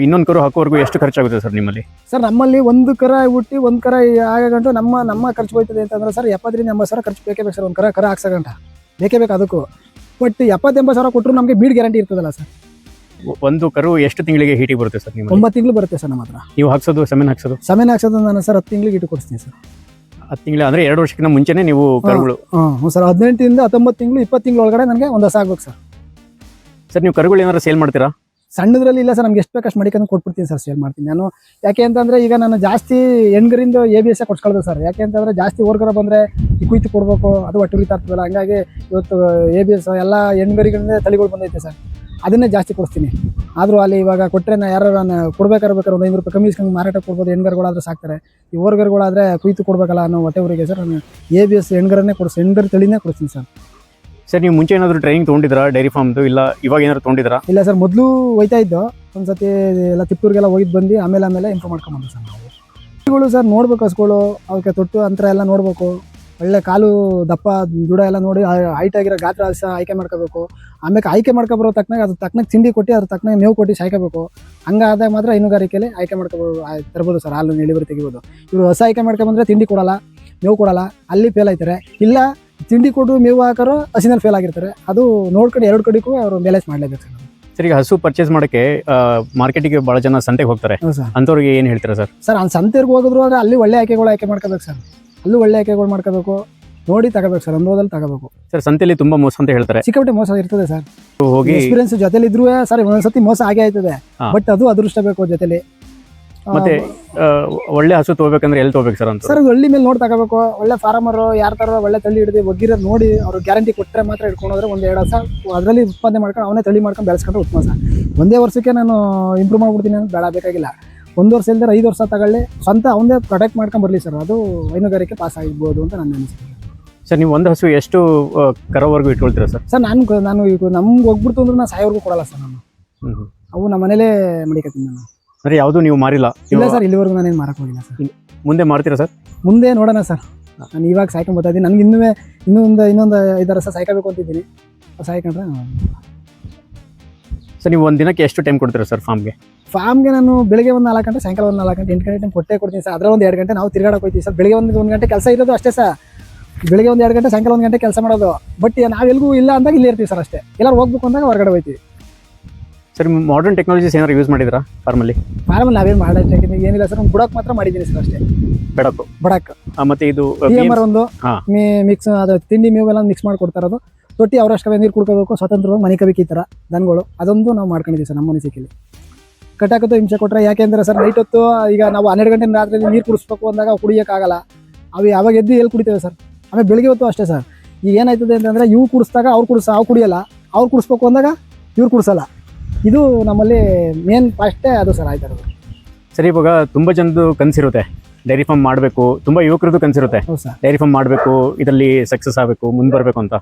ಇನ್ನೊಂದು ಕರು ಹಾಕೋವರೆಗೂ ಎಷ್ಟು ಖರ್ಚಾಗುತ್ತೆ ಸರ್ ನಿಮ್ಮಲ್ಲಿ? ಸರ್ ನಮ್ಮಲ್ಲಿ ಒಂದು ಕರ ಹುಟ್ಟಿ ಒಂದು ಕರ ಆಗಂಟು ನಮ್ಮ ನಮ್ಮ ಖರ್ಚು ಹೋಯ್ತದೆ ಅಂತಂದ್ರೆ ಸರ್ ಎಪ್ಪತ್ತರಿಂದ ಎಂಬತ್ತು ಸಾವಿರ ಖರ್ಚು ಬೇಕೇ ಬೇಕು ಸರ್ ಒಂದು ಕರ ಕರ ಹಾಕ್ಸಗಂಟ ಬೇಕೇ ಬೇಕು ಅದಕ್ಕೂ. ಬಟ್ ಎಪ್ಪತ್ತೆಂಬತ್ತು ಸಾವಿರ ಕೊಟ್ಟರು ನಮಗೆ ಬೀಡ್ ಗ್ಯಾರಂಟಿ ಇರ್ತದಲ್ಲ ಸರ್. ಒಂದು ಕರು ಎಷ್ಟು ತಿಂಗಳಿಗೆ ಹೀಟಿಗೆ ಬರುತ್ತೆ ಸರ್ ನಿಮ್ಮಲ್ಲಿ? ಒಂಬತ್ತು ತಿಂಗಳು ಬರುತ್ತೆ ಸರ್ ನಮ್ಮ ಹತ್ರ. ನೀವು ಹಾಕ್ಸೋದು ಸೆಮೆನ್ ಹಾಕ್ಸೋದು? ಸಮಯ ಹಾಕ್ಸೋದು ನಾನು ಸರ್ ಹತ್ತು ತಿಂಗಳಿಗೆ ಇಟ್ಟು ಕೊಡಿಸ್ತೀನಿ ಸರ್. ಹತ್ತು ತಿಂಗಳು ಅಂದ್ರೆ ಎರಡು ವರ್ಷಕ್ಕಿಂತ ಮುಂಚೆನೆ ನೀವು ಕರುಗಳು. ಹ್ಞೂ ಸರ್ ಹದಿನೆಂಟರಿಂದ ಹತ್ತೊಂಬತ್ತು ತಿಂಗಳು ಇಪ್ಪತ್ತು ತಿಂಗಳು ಒಳಗಡೆ ನನಗೆ ಒಂದು ಹೊಸ ಆಗ್ಬೇಕು ಸರ್. ಸರ್ ನೀವು ಕರುಗಳು ಏನಾದ್ರು ಸೇಲ್ ಮಾಡ್ತೀರಾ? ಸಣ್ಣದ್ರಲ್ಲಿ ಇಲ್ಲ ಸರ್ ನಮ್ಗೆ ಎಷ್ಟು ಬೇಕಷ್ಟು ಮಡಿಕೊಂಡು ಕೊಟ್ಬಿಡ್ತೀನಿ ಸರ್ ಸೇಲ್ ಮಾಡ್ತೀನಿ. ನಾನು ಯಾಕೆ ಅಂತಂದ್ರೆ ಈಗ ನಾನು ಜಾಸ್ತಿ ಹೆಣ್ಗರಿಂದ ಎ ಬಿ ಎಸ್ ಕೊಡ್ಸ್ಕೊಳ್ದು ಸರ್. ಯಾಕೆ ಅಂತಂದ್ರೆ ಜಾಸ್ತಿ ಓರ್ಗರ ಬಂದರೆ ಈ ಕುಯ್ತು ಕೊಡ್ಬೇಕು ಅದು ಒಟ್ಟು ಇರ್ತದಲ್ಲ ಹಂಗಾಗಿ ಇವತ್ತು ಎ ಬಿ ಎಸ್ ಎಲ್ಲ ಹೆಣ್ಗರಿಗಳಿಂದ ತಳಿಗಳು ಬಂದೈತೆ ಸರ್. ಅದನ್ನೇ ಜಾಸ್ತಿ ಕೊಡಿಸ್ತೀನಿ. ಆದರೂ ಅಲ್ಲಿ ಇವಾಗ ಕೊಟ್ಟರೆ ನಾ ಯಾರು ನಾನು ಕೊಡಬೇಕಾರ ಬೇಕಾದ್ರೆ ಒಂದು ಐನೂರು ರೂಪಾಯಿ ಕಮ್ಮಿ ಇಸ್ಕೊಂಡು ಮಾರಾಟ ಕೊಡ್ಬೋದು ಹೆಣ್ಗರ್ಗಳಾದ್ರೆ ಸಾಕ್ತಾರೆ. ಈ ಓರ್ಗರ್ಗಳಾದರೆ ಕುಯ್ತು ಕೊಡಬೇಕಲ್ಲ ಅನ್ನೋ ಹೊಟ್ಟೆ ಊರಿಗೆ ಸರ್ ನಾನು ಎ ಬಿ ಎಸ್ ಹೆಣ್ಗರನ್ನೇ ಕೊಡಿಸ್ತೀನಿ ಹೆಣ್ಗರ್ ತಳಿನೇ ಕೊಡ್ತೀನಿ ಸರ್. ಸರ್ ನೀವು ಮುಂಚೆ ಏನಾದರೂ ಟ್ರೈನಿಂಗ್ ತೊಗೊಂಡಿದ್ರಾ ಡೈರಿ ಫಾರ್ಮ್ದು ಇಲ್ಲ ಇವಾಗ ಏನಾದ್ರು ತೊಗೊಂಡಿದ್ರಾ? ಇಲ್ಲ ಸರ್ ಮೊದಲು ಹೋಯ್ತಾ ಇದ್ದು. ಒಂದು ಸತಿ ಎಲ್ಲ ತಿಪ್ಪೂರಿಗೆಲ್ಲ ಹೋಗಿದ್ದು ಬಂದು ಆಮೇಲೆ ಆಮೇಲೆ ಇಂಪ್ರೂವ್ ಮಾಡ್ಕೊಂಬಂದು ಸರ್ ನಾವು. ಸರ್ ನೋಡ್ಬೇಕು ಹಸ್ಗಳು ಅವಕ್ಕೆ ತೊಟ್ಟು ಅಂತರ ಎಲ್ಲ ನೋಡಬೇಕು. ಒಳ್ಳೆ ಕಾಲು ದಪ್ಪ ದುಡ ಎಲ್ಲ ನೋಡಿ ಹೈಟ್ ಆಗಿರೋ ಗಾತ್ರ ಸಹ ಆಯ್ಕೆ ಮಾಡ್ಕೋಬೇಕು. ಆಮೇಲೆ ಆಯ್ಕೆ ಮಾಡ್ಕೊಬರೋ ತಕ್ಕನಾಗ ಅದು ತಕ್ಕನಾಗ ತಿಂಡಿ ಕೊಟ್ಟು ಅದ್ರ ತಕ್ಕನಾಗ ಮೇವು ಕೊಟ್ಟು ಸಾಯ್ಕೋಬೇಕು ಹಂಗಾದಾಗ ಮಾತ್ರ ಹೈನುಗಾರಿಕೆಯಲ್ಲಿ ಆಯ್ಕೆ ಮಾಡ್ಕೋಬೋದು ತರ್ಬೋದು ಸರ್ ಹಾಲು ಇಳುವರಿ ತೆಗಿಬೋದು. ಇವರು ಹೊಸ ಆಯ್ಕೆ ಮಾಡ್ಕೊಂಬಂದ್ರೆ ತಿಂಡಿ ಕೊಡಲ್ಲ ಮೇವು ಕೊಡಲ್ಲ ಅಲ್ಲಿ ಫೇಲ್ ಆಯ್ತಾರೆ. ಇಲ್ಲ ತಿಂಡಿ ಕೊಟ್ಟು ಮೇವು ಹಾಕೋರು ಹಸಿನಲ್ಲಿ ಫೇಲ್ ಆಗಿರ್ತಾರೆ. ಅದು ನೋಡ್ಕೊಂಡು ಎರಡು ಕಡೆಗೂ ಅವರು ಬ್ಯಾಲೆನ್ಸ್ ಮಾಡಲೇಬೇಕು ಸರ್. ಸರ್ ಈಗ ಹಸು ಪರ್ಚೇಸ್ ಮಾಡೋಕ್ಕೆ ಮಾರ್ಕೆಟಿಗೆ ಭಾಳ ಜನ ಸಂತೆಗೆ ಹೋಗ್ತಾರೆ. ಅಂತವ್ರಿಗೆ ಏನು ಹೇಳ್ತಾರೆ ಸರ್? ಸರ್ ಆ ಸಂತೆಗೆ ಹೋಗಿದ್ರು ಅಂದ್ರೆ ಅಲ್ಲಿ ಒಳ್ಳೆ ಆಯ್ಕೆಗಳು ಆಯ್ಕೆ ಮಾಡ್ಕೋಬೇಕು ಸರ್. ಅಲ್ಲೂ ಒಳ್ಳೆ ಆಯ್ಕೆಗಳು ಮಾಡ್ಕೋಬೇಕು. ನೋಡಿ ತಗೋಬೇಕು ಸರ್ ಅನುಭವದಲ್ಲಿ ತಗೋಬೇಕು. ಸರ್ ಸಂತೆಯಲ್ಲಿ ತುಂಬಾ ಮೋಸ ಅಂತ ಹೇಳ್ತಾರೆ. ಸಿಕ್ಕಾಪಟ್ಟೆ ಮೋಸ ಇರ್ತದೆ ಸರ್. ಹೋಗಿ ಎಕ್ಸ್ಪೀರಿಯನ್ಸ್ ಜೊತೆಲಿ ಇದ್ರು ಸರ್ ಒಂದೊಂದ್ಸತಿ ಮೋಸ ಆಗೇ ಆಯ್ತದೆ. ಬಟ್ ಅದು ಅದೃಷ್ಟ ಬೇಕು ಜೊತೆಲಿ. ಮತ್ತೆ ಒಳ್ಳೆ ಹಸು ತಗೋಬೇಕಂದ್ರೆ ಎಲ್ಲಿ ತಗೋಬೇಕು ಸರ್ ಅಂತ? ಸರ್ ಹಳ್ಳಿ ಮೇಲೆ ನೋಡಿ ತಗೋಬೇಕು. ಒಳ್ಳೆ ಫಾರ್ಮರ್ ಯಾರ ತರ ಒಳ್ಳೆ ತಳಿ ಹಿಡಿದು ಒಗ್ಗಿರೋದು ನೋಡಿ ಅವ್ರು ಗ್ಯಾರಂಟಿ ಕೊಟ್ಟರೆ ಮಾತ್ರ ಇಟ್ಕೊಂಡು ಹೋದ್ರೆ ಒಂದು ಎರಡು ವರ್ಷ ಅದರಲ್ಲಿ ಉತ್ಪಾದನೆ ಮಾಡ್ಕೊಂಡು ಅವನೇ ತಳಿ ಮಾಡ್ಕೊಂಡು ಬೆಳೆಸ್ಕೊಂಡ್ರೆ ಉತ್ತಮ ಸರ್. ಒಂದೇ ವರ್ಷಕ್ಕೆ ನಾನು ಇಂಪ್ರೂವ್ ಮಾಡ್ಬಿಡ್ತೀನಿ ಅಂತ ಬೇಡ ಬೇಕಾಗಿಲ್ಲ. ಒಂದು ವರ್ಷ ಇಲ್ದರೆ ಐದು ವರ್ಷ ತಗೊಳ್ಳಿ. ಸ್ವಂತ ಅವನೇ ಪ್ರೊಟೆಕ್ಟ್ ಮಾಡ್ಕೊಂಡು ಬರಲಿ ಸರ್. ಅದು ಹೈನುಗಾರಿಕೆ ಪಾಸ್ ಆಗಿರ್ಬೋದು ಅಂತ ನನ್ನ ಅನಿಸಿಕೆ. ಸರ್ ನೀವು ಒಂದು ಹಸು ಎಷ್ಟು ಕರವರೆಗೂ ಇಟ್ಕೊಳ್ತೀರಾ ಸರ್? ಸರ್ ನಾನು ನಾನು ಈಗ ನಮ್ಗೆ ಹೋಗ್ಬಿಡ್ತು ಅಂದ್ರೆ ನಾನು ಸಾಯೋರ್ಗೂ ಕೊಡಲ್ಲ ಸರ್ ನಾನು. ಅವು ನಮ್ಮ ಮನೇಲೇ ಮಡಿಕತ್ತೀನಿ ನಾನು. ಸರಿ ಯಾವುದು ನೀವು ಮಾರಿಲ್ಲ? ಇಲ್ಲ ಸರ್ ಇಲ್ಲಿವರೆಗೂ ನಾನೇನು ಮಾರಕ್ಕೆ ಹೋಗಿಲ್ಲ ಸರ್. ಮುಂದೆ ಮಾರ್ತೀರಾ ಸರ್? ಮುಂದೆ ನೋಡೋಣ ಸರ್. ನಾನು ಇವಾಗ ಸಾಯ್ಕೊಂಡು ಬರ್ತಾ ಇದ್ದೀನಿ. ನನಗೆ ಇನ್ನೂ ಇನ್ನೊಂದು ಇನ್ನೊಂದು ಐದಾರು ವರ್ಷ ಸಾಯ್ಕೋಬೇಕು ಅಂತಿದ್ದೀನಿ ಸಾಯ್ಕೊಂಡ್ರೆ ಸರ್ ನೀವು ಒಂದು ದಿನಕ್ಕೆ ಎಷ್ಟು ಟೈಮ್ ಕೊಡ್ತೀರಾ ಸರ್ ಫಾರ್ಮ್ಗೆ ಫಾರ್ಮ್ಗೆ ನಾನು ಬೆಳಗ್ಗೆ ಒಂದು ನಾಲ್ಕು ಗಂಟೆ ಸಾಯಂಕಾಲ ಒಂದು ನಾಲ್ಕು ಗಂಟೆ ಎಂಟು ಗಂಟೆ ಟೈಮ್ ಕೊಟ್ಟೆ ಕೊಡ್ತೀನಿ ಸರ್. ಅದರಲ್ಲಿ ಒಂದು ಎರಡು ಗಂಟೆ ನಾವು ತಿರ್ಗಾಡಕ್ಕೆ ಹೋಗ್ತೀವಿ ಸರ್. ಬೆಳಗ್ಗೆ ಒಂದು ಒಂದು ಗಂಟೆ ಕೆಲಸ ಇರೋದು ಅಷ್ಟೇ ಸರ್. ಬೆಳಿಗ್ಗೆ ಒಂದು ಎರಡು ಗಂಟೆ ಸಾಯಂಕಾಲ ಒಂದು ಗಂಟೆ ಕೆಲಸ ಮಾಡೋದು. ಬಟ್ ನಾವೆಲ್ಗೂ ಇಲ್ಲ ಅಂದಾಗ ಇಲ್ಲಿ ಇರ್ತೀವಿ ಸರ್ ಅಷ್ಟೇ. ಎಲ್ಲರೂ ಹೋಗ್ಬೇಕು ಅಂದಾಗ ಹೊರಗಡೆ ಹೋಗ್ತೀವಿ ಸರ್ ಮಾಡರ್ನ್ ಟೆಕ್ನಾಲಜೀಸ್ ಏನಾರು ಯೂಸ್ ಮಾಡಿದ್ರ ಫಾರ್ಮಲ್ಲಿ ಫಾರ್ಮಲ್ಲಿ ನಾವೇನು ಮಾಡೋದು ಏನಿಲ್ಲ ಸರ್. ಒಂದು ಬುಡಕ್ಕೆ ಮಾತ್ರ ಮಾಡಿದ್ದೀನಿ ಸರ್ ಅಷ್ಟೇ. ಬಡಕ್. ಆ, ಮತ್ತೆ ಇದು ಒಂದು. ಮಿಕ್ಸ್ ಅದು ತಿಂಡಿ ಮೇವೆಲ್ಲ ಮಿಕ್ಸ್ ಮಾಡಿ ಕೊಡ್ತಾ ಇರೋದು. ತೊಟ್ಟಿ ಅವರಷ್ಟೇ ನೀರು ಕುಡ್ಕೋಬೇಕು ಸ್ವತಂತ್ರವಾಗಿ ಮನೆ ಕಬೇಕು ಈ ಥರ ದನಗಳು. ಅದೊಂದು ನಾವು ಮಾಡ್ಕೊಂಡಿದ್ದೀವಿ ಸರ್ ನಮ್ಮ ಅನಿಸಿಕೆಯಲ್ಲಿ ಕಟ್ಟಾಕತ್ತು ಹಿಂಸೆ ಕೊಟ್ಟರೆ ಯಾಕೆಂದ್ರೆ ಸರ್ ನೈಟ್ ಹೊತ್ತು ಈಗ ನಾವು ಹನ್ನೆರಡು ಗಂಟೆ ರಾತ್ರಿ ನೀರು ಕುಡಿಸ್ಬೇಕು ಅಂದಾಗ ಕುಡಿಯೋಕ್ಕಾಗಲ್ಲ. ಅವು ಯಾವಾಗ ಎದ್ದು ಎಲ್ಲಿ ಕುಡಿತೇವೆ ಸರ್? ಆಮೇಲೆ ಬೆಳಿಗ್ಗೆ ಹೊತ್ತು ಅಷ್ಟೇ ಸರ್. ಈಗ ಏನಾಯ್ತದೆ ಅಂತಂದರೆ ಇವು ಕುಡಿಸ್ದಾಗ ಅವ್ರು ಕುಡಿಸ ಅವ್ರು ಕುಡಿಯಲ್ಲ ಅವ್ರು ಕುಡಿಸ್ಬೇಕು ಅಂದಾಗ ಇವ್ರು ಕುಡಿಸಲ್ಲ. ಇದು ನಮ್ಮಲ್ಲಿ ಮೇನ್ ಫಸ್ಟೇ ಅದು ಸರ್ ಆಯ್ತು ಸರಿ ಇವಾಗ ತುಂಬ ಜನದ್ದು ಕನಸಿರುತ್ತೆ. ಡೈರಿ ಫಾರ್ಮ್ ಮಾಡಬೇಕು ತುಂಬ ಯುವಕರದ್ದು ಕನಸಿರುತ್ತೆ. ಡೈರಿ ಫಾರ್ಮ್ ಮಾಡಬೇಕು ಇದರಲ್ಲಿ ಸಕ್ಸಸ್ ಆಗಬೇಕು ಮುಂದೆ ಬರಬೇಕು ಅಂತ.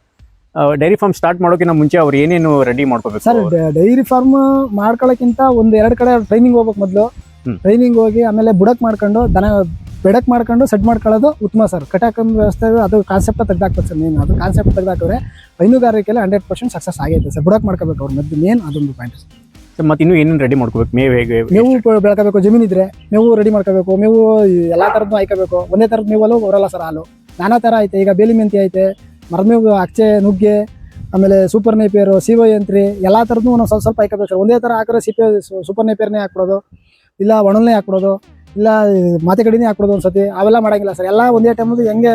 ಡೈರಿ ಫಾರ್ಮ್ ಸ್ಟಾರ್ಟ್ ಮಾಡೋಕ್ಕಿಂತ ಮುಂಚೆ ಅವ್ರು ಏನೇನು ರೆಡಿ ಮಾಡ್ಕೋಬೇಕು? ಸರ್ ಡೈರಿ ಫಾರ್ಮ್ ಮಾಡ್ಕೊಳ್ಳೋಕ್ಕಿಂತ ಒಂದು ಎರಡು ಕಡೆ ಟ್ರೈನಿಂಗ್ ಹೋಗ್ಬೇಕು ಮೊದಲು. ಟ್ರೈನಿಂಗ್ ಹೋಗಿ ಆಮೇಲೆ ಬುಡಕ್ ಮಾಡ್ಕೊಂಡು ದನ ಬೆಡಕ್ ಮಾಡ್ಕೊಂಡು ಸೆಟ್ ಮಾಡ್ಕೊಳ್ಳೋದು ಉತ್ತಮ ಸರ್. ಕಟಾಕಂ ವ್ಯವಸ್ಥೆ ಅದು ಕಾನ್ಸೆಪ್ಟ್ ತೆಗೆದಾಕ್ಬೇಕು ಸರ್ ಮೇನ್ ಅದು ಕಾನ್ಸೆಪ್ಟ್ ತೆಗ್ದಾಕಿದ್ರೆ ಹೈನುಗಾರಿಕೆಯಲ್ಲಿ ಹಂಡ್ರೆಡ್ ಪರ್ಸೆಂಟ್ ಸಕ್ಸಸ್ ಆಗೈತೆ ಸರ್. ಬುಡಕ್ ಮಾಡ್ಕೋಬೇಕು ಅವ್ರ ಮದ್ದು ಮೇನ್ ಅದೊಂದು ಪಾಯಿಂಟ್ ಸರ್. ಮತ್ತೆ ಇನ್ನೂ ಏನೇನು ರೆಡಿ ಮಾಡ್ಕೋಬೇಕು? ಮೇವು ಹೇಗೆ ಮೇವು ಬೆಳ್ಕೋಬೇಕು ಜಮೀನ್ ಇದ್ರೆ ಮೇವು ರೆಡಿ ಮಾಡ್ಕೋಬೇಕು ಮೇವು ಎಲ್ಲ ಥರದ್ದು ಹಾಯ್ಕೋಬೇಕು. ಒಂದೇ ಥರದ್ದು ಮೇವಲ್ಲೂ ಬರಲ್ಲ ಸರ್ ಹಾಲು. ನಾನಾ ಥರ ಐತೆ. ಈಗ ಬೇಲಿ ಮೆಂತಿ ಐತೆ ಮರದ ಅಕ್ಷೆ ನುಗ್ಗೆ ಆಮೇಲೆ ಸೂಪರ್ ನೇಪಿಯರು ಸಿ ಯಂತ್ರಿ ಎಲ್ಲ ಥರದ್ದು ನಾವು ಸ್ವಲ್ಪ ಸ್ವಲ್ಪ ಹಾಕೋದು ಸರ್ ಒಂದೇ ಥರ ಹಾಕಿದ್ರೆ ಸಿಪೆ ಸೂಪರ್ ನೇಪಿಯರ್ನೇ ಹಾಕ್ಬಿಡೋದು ಇಲ್ಲ ಒಣಲ್ನೇ ಹಾಕ್ಬಿಡೋದು ಇಲ್ಲ ಮಾತೆ ಕಡಿನೇ ಹಾಕ್ಬಿಡೋದು ಒಂದ್ಸತಿ ಅವೆಲ್ಲ ಮಾಡೋಂಗಿಲ್ಲ ಸರ್. ಎಲ್ಲ ಒಂದೇ ಟೈಮಲ್ಲಿ ಹೆಂಗೆ